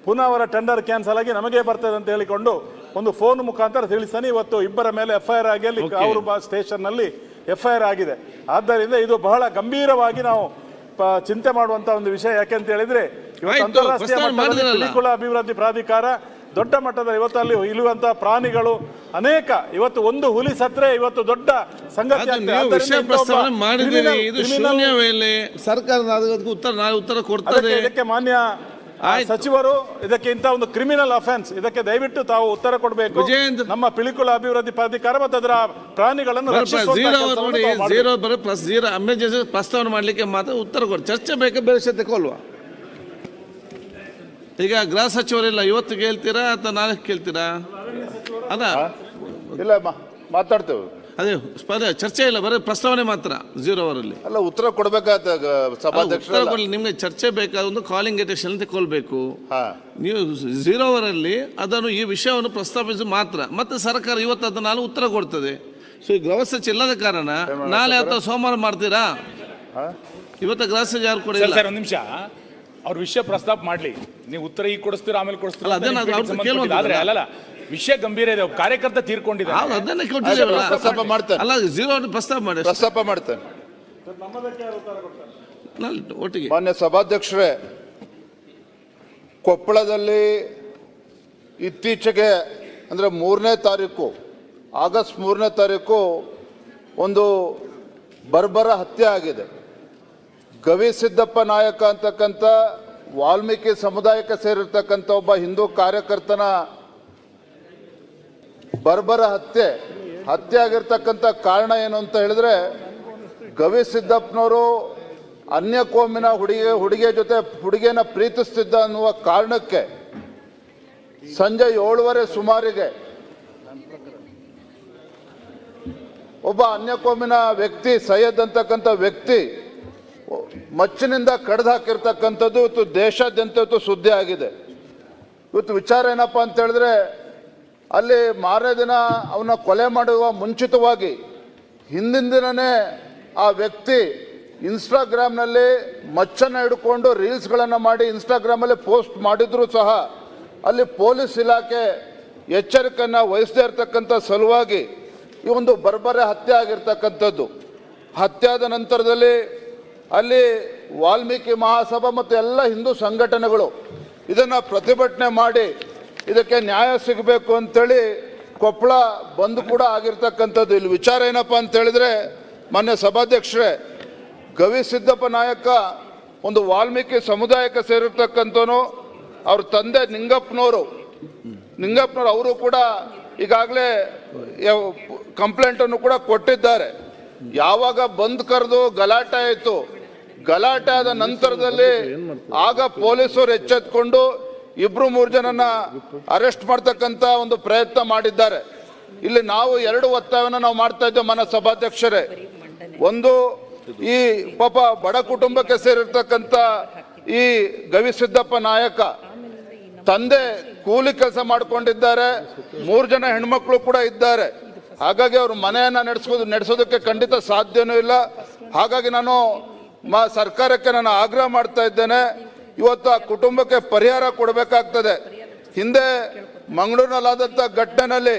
ಪುನಃ ಅವರ ಟೆಂಡರ್ ಕ್ಯಾನ್ಸಲ್ ಆಗಿ ನಮಗೆ ಬರ್ತದೆ ಅಂತ ಹೇಳಿಕೊಂಡು ಒಂದು ಫೋನ್ ಮುಖಾಂತರ ತಿಳಿಸ್ತಾನೆ. ಇವತ್ತು ಇಬ್ಬರ ಮೇಲೆ ಎಫ್ ಐ ಆರ್ ಆಗಿ ಅಲ್ಲಿ ಅವರು ಸ್ಟೇಷನ್ನಲ್ಲಿ ಎಫ್ ಐ ಆರ್ ಆಗಿದೆ. ಆದ್ದರಿಂದ ಇದು ಬಹಳ ಗಂಭೀರವಾಗಿ ನಾವು ಚಿಂತೆ ಮಾಡುವಂಥ ಒಂದು ವಿಷಯ. ಯಾಕೆಂತ ಹೇಳಿದ್ರೆ ಅಂತಾರಾಷ್ಟ್ರೀಯ ಮಟ್ಟದಲ್ಲಿ. ಪಿಲಿಕುಳ ಅಭಿವೃದ್ಧಿ ಪ್ರಾಧಿಕಾರ ದೊಡ್ಡ ಮಟ್ಟದ ಇವತ್ತಲ್ಲಿ ಇರುವಂತಹ ಪ್ರಾಣಿಗಳು ಅನೇಕ ಇವತ್ತು ಒಂದು ಹುಲಿ ಸತ್ರೆ ಇವತ್ತು ದೊಡ್ಡ ಸಂಗತಿ ಸರ್ಕಾರ ಉತ್ತರ ನಾನು ಉತ್ತರ ಕೊಡ್ತದೆ. ಇದಕ್ಕೆ ಮಾನ್ಯ ಸಚಿವರು ಇದಕ್ಕೆ ಇಂತ ಒಂದು ಕ್ರಿಮಿನಲ್ ಅಫೆನ್ಸ್ ಇದಕ್ಕೆ ದಯವಿಟ್ಟು ತಾವು ಉತ್ತರ ಕೊಡಬೇಕು. ನಮ್ಮ ಪಿಳಿಕುಳ ಅಭಿವೃದ್ಧಿ ಪ್ರಾಧಿಕಾರ ಮತ್ತು ಅದರ ಪ್ರಾಣಿಗಳನ್ನು ಪ್ರಸ್ತಾವನೆ ಮಾಡಲಿಕ್ಕೆ ಮಾತ್ರ ಉತ್ತರ ಕೊಡಿ. ಚರ್ಚೆ ಬೇಕಾ? ಬೇರೆ ತಗೊಳ್ವಾ ಈಗ ಗೃಹ ಸಚಿವರಿಲ್ಲ ಇವತ್ತು ಕೇಳ್ತೀರಾ ಅಥವಾ ನಾಳೆ ಕೇಳ್ತೀರಾ? ಅಲ್ಲ. ಇಲ್ಲ ಮಾತಾಡ್ತೇವೆ. ಅದೇ ಸ್ಪರ್ಧೆ ಚರ್ಚೆ ಇಲ್ಲ ಬರೀ ಪ್ರಸ್ತಾವನೆ ಮಾತ್ರ ಜೀರೋ ಅವರಲ್ಲಿ. ಅಲ್ಲ ಉತ್ತರ ಕೊಡಬೇಕಾದ ಉತ್ತರ ನಿಮಗೆ ನಿಮ್ಗೆ ಚರ್ಚೆ ಬೇಕಾದ ಒಂದು ಕಾಲಿಂಗ್ ಎಟೇಷನ್ ತಗೊಳ್ಬೇಕು ಹಾ. ನೀವು ಜೀರೋ ಅವರಲ್ಲಿ ಅದನ್ನು ಈ ವಿಷಯವನ್ನು ಪ್ರಸ್ತಾಪಿಸಿ ಮಾತ್ರ. ಮತ್ತೆ ಸರ್ಕಾರ ಇವತ್ತು ಅದನ್ನ ನಾಳೆ ಉತ್ತರ ಕೊಡ್ತದೆ. ಸೊ ಈ ಗೃಹ ಸಚಿವ ಇಲ್ಲದ ಕಾರಣ ನಾಳೆ ಅಥವಾ ಸೋಮವಾರ ಮಾಡ್ತೀರಾ? ಇವತ್ತು ಗೃಹ ಸಚಿವ ಯಾರು ಕೂಡ ಸರ್ ಒಂದು ನಿಮಿಷ. ಅವ್ರ ವಿಷಯ ಪ್ರಸ್ತಾಪ ಮಾಡ್ಲಿ. ನೀವು ಉತ್ತರ ಈಗ ಕೊಡಿಸ್ತೀರ ಆಮೇಲೆ ಕೊಡಿಸ್ತೀರ ಅಲ್ಲ, ಅದನ್ನ ಕೇಳುವಂಥದ್ದು ಆದ್ರೆ ಅಲ್ಲಲ್ಲ ವಿಷಯ ಗಂಭೀರ ಇದೆ ಒಬ್ಬ ಕಾರ್ಯಕರ್ತ ತೀರ್ಕೊಂಡಿದ್ದಾರೆ. ಹೌದು ಅದನ್ನೇ ಕೊಟ್ಟಿದ್ದೇವಲ್ಲ. ಪ್ರಸ್ತಾಪ ಮಾಡ್ತೇನೆ. ಅಲ್ಲ ಝೀರೋ ಪ್ರಸ್ತಾಪ ಮಾಡಿ ಪ್ರಸ್ತಾಪ ಮಾಡ್ತೇನೆ. ನಾಳೆ ಒಟ್ಟಿಗೆ. ಮಾನ್ಯ ಸಭಾಧ್ಯಕ್ಷರೇ ಕೊಪ್ಪಳದಲ್ಲಿ ಇತ್ತೀಚೆಗೆ ಅಂದರೆ ಮೂರನೇ ತಾರೀಕು ಆಗಸ್ಟ್ ಮೂರನೇ ತಾರೀಕು ಒಂದು ಬರ್ಬರ ಹತ್ಯೆ ಆಗಿದೆ. ಗವಿ ಸಿದ್ದಪ್ಪ ನಾಯಕ ಅಂತಕ್ಕಂಥ ವಾಲ್ಮೀಕಿ ಸಮುದಾಯಕ್ಕೆ ಸೇರಿರ್ತಕ್ಕಂಥ ಒಬ್ಬ ಹಿಂದೂ ಕಾರ್ಯಕರ್ತನ ಬರ್ಬರ ಹತ್ಯೆ ಹತ್ಯೆ ಆಗಿರ್ತಕ್ಕಂಥ ಕಾರಣ ಏನು ಅಂತ ಹೇಳಿದ್ರೆ ಗವಿ ಸಿದ್ದಪ್ಪನವರು ಅನ್ಯ ಕೋಮಿನ ಹುಡುಗಿ, ಹುಡುಗಿಯ ಜೊತೆ ಹುಡುಗಿಯನ್ನ ಪ್ರೀತಿಸ್ತಿದ್ದ ಅನ್ನುವ ಕಾರಣಕ್ಕೆ ಸಂಜೆ ಏಳುವರೆ ಸುಮಾರಿಗೆ ಒಬ್ಬ ಅನ್ಯ ಕೋಮಿನ ವ್ಯಕ್ತಿ, ಸೈಯದ್ ಅಂತಕ್ಕಂಥ ವ್ಯಕ್ತಿ ಮಚ್ಚಿನಿಂದ ಕಡ್ದು ಹಾಕಿರ್ತಕ್ಕಂಥದ್ದು ಇವತ್ತು ದೇಶಾದ್ಯಂತ ಇವತ್ತು ಸುದ್ದಿ ಆಗಿದೆ. ಇವತ್ತು ವಿಚಾರ ಏನಪ್ಪ ಅಂತ ಹೇಳಿದ್ರೆ, ಅಲ್ಲಿ ಮಾರನೇ ದಿನ ಅವನ ಕೊಲೆ ಮಾಡುವ ಮುಂಚಿತವಾಗಿ ಹಿಂದಿನ ದಿನನೇ ಆ ವ್ಯಕ್ತಿ ಇನ್ಸ್ಟಾಗ್ರಾಮ್ನಲ್ಲಿ ಮಚ್ಚನ್ನು ಹಿಡ್ಕೊಂಡು ರೀಲ್ಸ್ಗಳನ್ನು ಮಾಡಿ ಇನ್ಸ್ಟಾಗ್ರಾಮಲ್ಲಿ ಪೋಸ್ಟ್ ಮಾಡಿದ್ರು ಸಹ ಅಲ್ಲಿ ಪೊಲೀಸ್ ಇಲಾಖೆ ಎಚ್ಚರಿಕೆಯನ್ನು ವಹಿಸದೇ ಇರತಕ್ಕಂಥ ಸಲುವಾಗಿ ಈ ಒಂದು ಬರ್ಬರೆ ಹತ್ಯೆ ಆಗಿರ್ತಕ್ಕಂಥದ್ದು. ಹತ್ಯೆ ನಂತರದಲ್ಲಿ ಅಲ್ಲಿ ವಾಲ್ಮೀಕಿ ಮಹಾಸಭಾ ಮತ್ತು ಎಲ್ಲ ಹಿಂದೂ ಸಂಘಟನೆಗಳು ಇದನ್ನು ಪ್ರತಿಭಟನೆ ಮಾಡಿ ಇದಕ್ಕೆ ನ್ಯಾಯ ಸಿಗಬೇಕು ಅಂತೇಳಿ ಕೊಪ್ಪಳ ಬಂದ್ ಕೂಡ ಆಗಿರ್ತಕ್ಕಂಥದ್ದು. ಇಲ್ಲಿ ವಿಚಾರ ಏನಪ್ಪ ಅಂತ ಮೊನ್ನೆ ಸಭಾಧ್ಯಕ್ಷರೇ, ಗವಿ ಸಿದ್ದಪ್ಪ ನಾಯಕ ಒಂದು ವಾಲ್ಮೀಕಿ ಸಮುದಾಯಕ್ಕೆ ಸೇರಿರ್ತಕ್ಕಂಥವನು, ಅವ್ರ ತಂದೆ ನಿಂಗಪ್ಪನವರು. ನಿಂಗಪ್ಪನವರು ಅವರು ಕೂಡ ಈಗಾಗಲೇ ಕಂಪ್ಲೇಂಟನ್ನು ಕೂಡ ಕೊಟ್ಟಿದ್ದಾರೆ. ಯಾವಾಗ ಬಂದ್ ಕರೆದು ಗಲಾಟೆ ಆಯಿತು ಗಲಾಟೆ ಆದ ನಂತರದಲ್ಲಿ ಆಗ ಪೊಲೀಸರು ಎಚ್ಚೆತ್ಕೊಂಡು ಇಬ್ರು ಮೂರು ಜನನ ಅರೆಸ್ಟ್ ಮಾಡ್ತಕ್ಕಂಥ ಒಂದು ಪ್ರಯತ್ನ ಮಾಡಿದ್ದಾರೆ. ಇಲ್ಲಿ ನಾವು ಎರಡು ಒತ್ತಾಯವನ್ನು ನಾವು ಮಾಡ್ತಾ ಇದ್ದೇವೆ ಮನ ಸಭಾಧ್ಯಕ್ಷರೇ. ಒಂದು ಈ ಪಾಪ ಬಡ ಕುಟುಂಬಕ್ಕೆ ಸೇರಿರ್ತಕ್ಕಂಥ ಈ ಗವಿಸಿದ್ದಪ್ಪ ನಾಯಕ ತಂದೆ ಕೂಲಿ ಕೆಲಸ ಮಾಡಿಕೊಂಡಿದ್ದಾರೆ, ಮೂರು ಜನ ಹೆಣ್ಮಕ್ಳು ಕೂಡ ಇದ್ದಾರೆ. ಹಾಗಾಗಿ ಅವರು ಮನೆಯನ್ನ ನಡೆಸೋದು ನಡೆಸೋದಕ್ಕೆ ಖಂಡಿತ ಸಾಧ್ಯನೂ ಇಲ್ಲ. ಹಾಗಾಗಿ ನಾನು ಮಾ ಸರ್ಕಾರಕ್ಕೆ ನಾನು ಆಗ್ರಹ ಮಾಡ್ತಾ ಇದ್ದೇನೆ. ಇವತ್ತು ಆ ಕುಟುಂಬಕ್ಕೆ ಪರಿಹಾರ ಕೊಡಬೇಕಾಗ್ತದೆ. ಹಿಂದೆ ಮಂಗಳೂರಿನಲ್ಲಾದಂಥ ಘಟನೆಯಲ್ಲಿ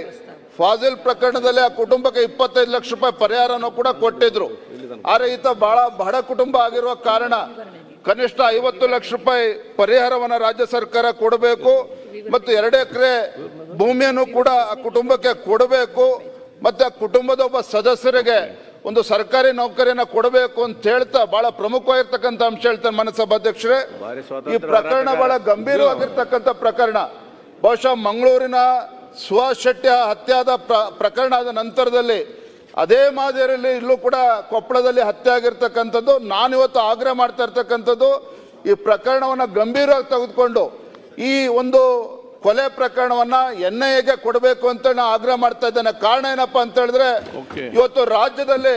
ಫಾಜಿಲ್ ಪ್ರಕರಣದಲ್ಲಿ ಆ ಕುಟುಂಬಕ್ಕೆ ಇಪ್ಪತ್ತೈದು ಲಕ್ಷ ರೂಪಾಯಿ ಪರಿಹಾರನೂ ಕೂಡ ಕೊಟ್ಟಿದ್ರು. ಆದರೆ ಈತ ಬಹಳ ಬಡ ಕುಟುಂಬ ಆಗಿರುವ ಕಾರಣ ಕನಿಷ್ಠ ಐವತ್ತು ಲಕ್ಷ ರೂಪಾಯಿ ಪರಿಹಾರವನ್ನು ರಾಜ್ಯ ಸರ್ಕಾರ ಕೊಡಬೇಕು. ಮತ್ತು ಎರಡು ಎಕರೆ ಭೂಮಿಯನ್ನು ಕೂಡ ಆ ಕುಟುಂಬಕ್ಕೆ ಕೊಡಬೇಕು. ಮತ್ತು ಆ ಕುಟುಂಬದ ಒಬ್ಬ ಸದಸ್ಯರಿಗೆ ಒಂದು ಸರ್ಕಾರಿ ನೌಕರಿಯನ್ನ ಕೊಡಬೇಕು ಅಂತ ಹೇಳ್ತಾ ಬಹಳ ಪ್ರಮುಖವಾಗಿರ್ತಕ್ಕಂಥ ಅಂಶ ಹೇಳ್ತಾರೆ ಮನೆ ಅಧ್ಯಕ್ಷರೇ. ಈ ಪ್ರಕರಣ ಬಹಳ ಗಂಭೀರವಾಗಿರ್ತಕ್ಕಂಥ ಪ್ರಕರಣ. ಬಹುಶಃ ಮಂಗಳೂರಿನ ಶೆಟ್ಟಿ ಹತ್ಯಾದ ಪ್ರ- ಪ್ರಕರಣ ಆದ ನಂತರದಲ್ಲಿ ಅದೇ ಮಾದರಿಯಲ್ಲಿ ಇಲ್ಲೂ ಕೂಡ ಕೊಪ್ಪಳದಲ್ಲಿ ಹತ್ಯೆ ಆಗಿರ್ತಕ್ಕಂಥದ್ದು ನಾನಿವತ್ತು ಆಗ್ರಹ ಮಾಡ್ತಾ ಇರ್ತಕ್ಕಂಥದ್ದು ಈ ಪ್ರಕರಣವನ್ನು ಗಂಭೀರವಾಗಿ ತೆಗೆದುಕೊಂಡು ಈ ಒಂದು ಕೊಲೆ ಪ್ರಕರಣವನ್ನ ಎನ್ ಐ ಎಗೆ ಕೊಡಬೇಕು ಅಂತ ನಾ ಆಗ್ರಹ ಮಾಡ್ತಾ ಇದ್ದೇನೆ. ಕಾರಣ ಏನಪ್ಪಾ ಅಂತ ಹೇಳಿದ್ರೆ ಇವತ್ತು ರಾಜ್ಯದಲ್ಲಿ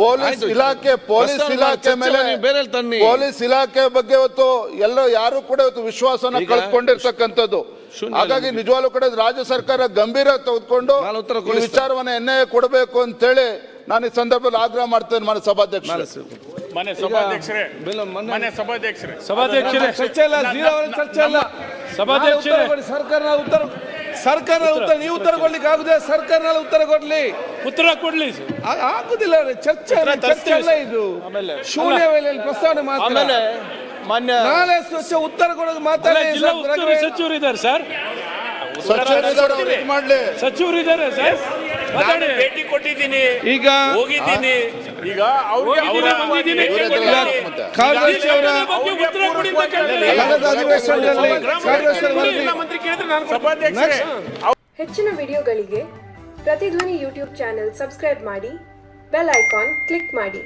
ಪೊಲೀಸ್. ಇಲಾಖೆ ಪೊಲೀಸ್ ಇಲಾಖೆ ಮೇಲೆ. ಪೊಲೀಸ್ ಇಲಾಖೆ ಬಗ್ಗೆ ಇವತ್ತು ಎಲ್ಲ ಯಾರು ಕೂಡ ಇವತ್ತು ವಿಶ್ವಾಸನ ಕಳ್ಕೊಂಡಿರ್ತಕ್ಕಂಥದ್ದು. ಹಾಗಾಗಿ ನಿಜವಾಗ್ಲೂ ಕೂಡ ರಾಜ್ಯ ಸರ್ಕಾರ ಗಂಭೀರ ತೆಗೆದುಕೊಂಡು ವಿಚಾರವನ್ನ ಎನ್ ಐ ಎ ಕೊಡಬೇಕು ಅಂತೇಳಿ ನಾನು ಈ ಸಂದರ್ಭದಲ್ಲಿ ಆಗ್ರಹ ಮಾಡ್ತೇನೆ ಮಾನ್ಯ ಸಭಾಧ್ಯಕ್ಷ ಮನೆ ಸಭಾಧ್ಯಕ್ಷರೇ ಮನೆ ಸಭಾಧ್ಯಕ್ಷರೇ. ಸಭಾಧ್ಯಕ್ಷರೇ. ಚರ್ಚೆ ಇಲ್ಲ ಜೀರೋ ಚರ್ಚೆ ಇಲ್ಲ. ಸಭಾಧ್ಯಕ್ಷರೇ. ಉತ್ತರ ಕೊಡಿ, ಸರ್ಕಾರ ಉತ್ತರ ಸರ್ಕಾರ ಉತ್ತರ ನೀವು ಉತ್ತರ ಕೊಡ್ಲಿಕ್ಕೆ ಆಗುದೇ ಸರ್ಕಾರ ಉತ್ತರ ಕೊಡ್ಲಿ. ಉತ್ತರ ಕೊಡ್ಲಿ ಆಗುದಿಲ್ಲ ಚರ್ಚೆ ಚರ್ಚೆ ಅಲ್ಲ ಇದು. ಶೂನ್ಯ ವೇಳೆಯಲ್ಲಿ ಪ್ರಸ್ತಾವನೆ ಮಾತ್ರ. ಆಮೇಲೆ ಮಾನ್ಯ ನಾಳೆ ಸ್ವಚ್ಛ ಉತ್ತರ ಕೊಡೋದು ಮಾತಾಡಿ ಸಚಿವರು ಇದ್ದಾರೆ ಸರ್. ಸಚಿವರು ಇದ್ದಾರೆ ಸರ್. ಮಾತಾಡಿ. ಭೇಟಿ ಕೊಟ್ಟಿದ್ದೀನಿ. ಈಗ ಹೋಗಿದ್ದೀನಿ. ಈಗ ಅವ್ರಿಗೆ ಅವರ ಬಂದಿದ್ದೀನಿ, ಅವರ. ಕಳೆದ ಅಧಿವೇಶನದಲ್ಲಿ ಮಂತ್ರಿ ಕೇಳಿದ್ರೆ ನಾನು ಸಭಾಧ್ಯಕ್ಷರೇ. ಹೆಚ್ಚಿನ ವಿಡಿಯೋಗಳಿಗೆ ಪ್ರತಿಧ್ವನಿ ಯೂಟ್ಯೂಬ್ ಚಾನೆಲ್ ಸಬ್ಸ್ಕ್ರೈಬ್ ಮಾಡಿ ಬೆಲ್ ಐಕಾನ್ ಕ್ಲಿಕ್ ಮಾಡಿ.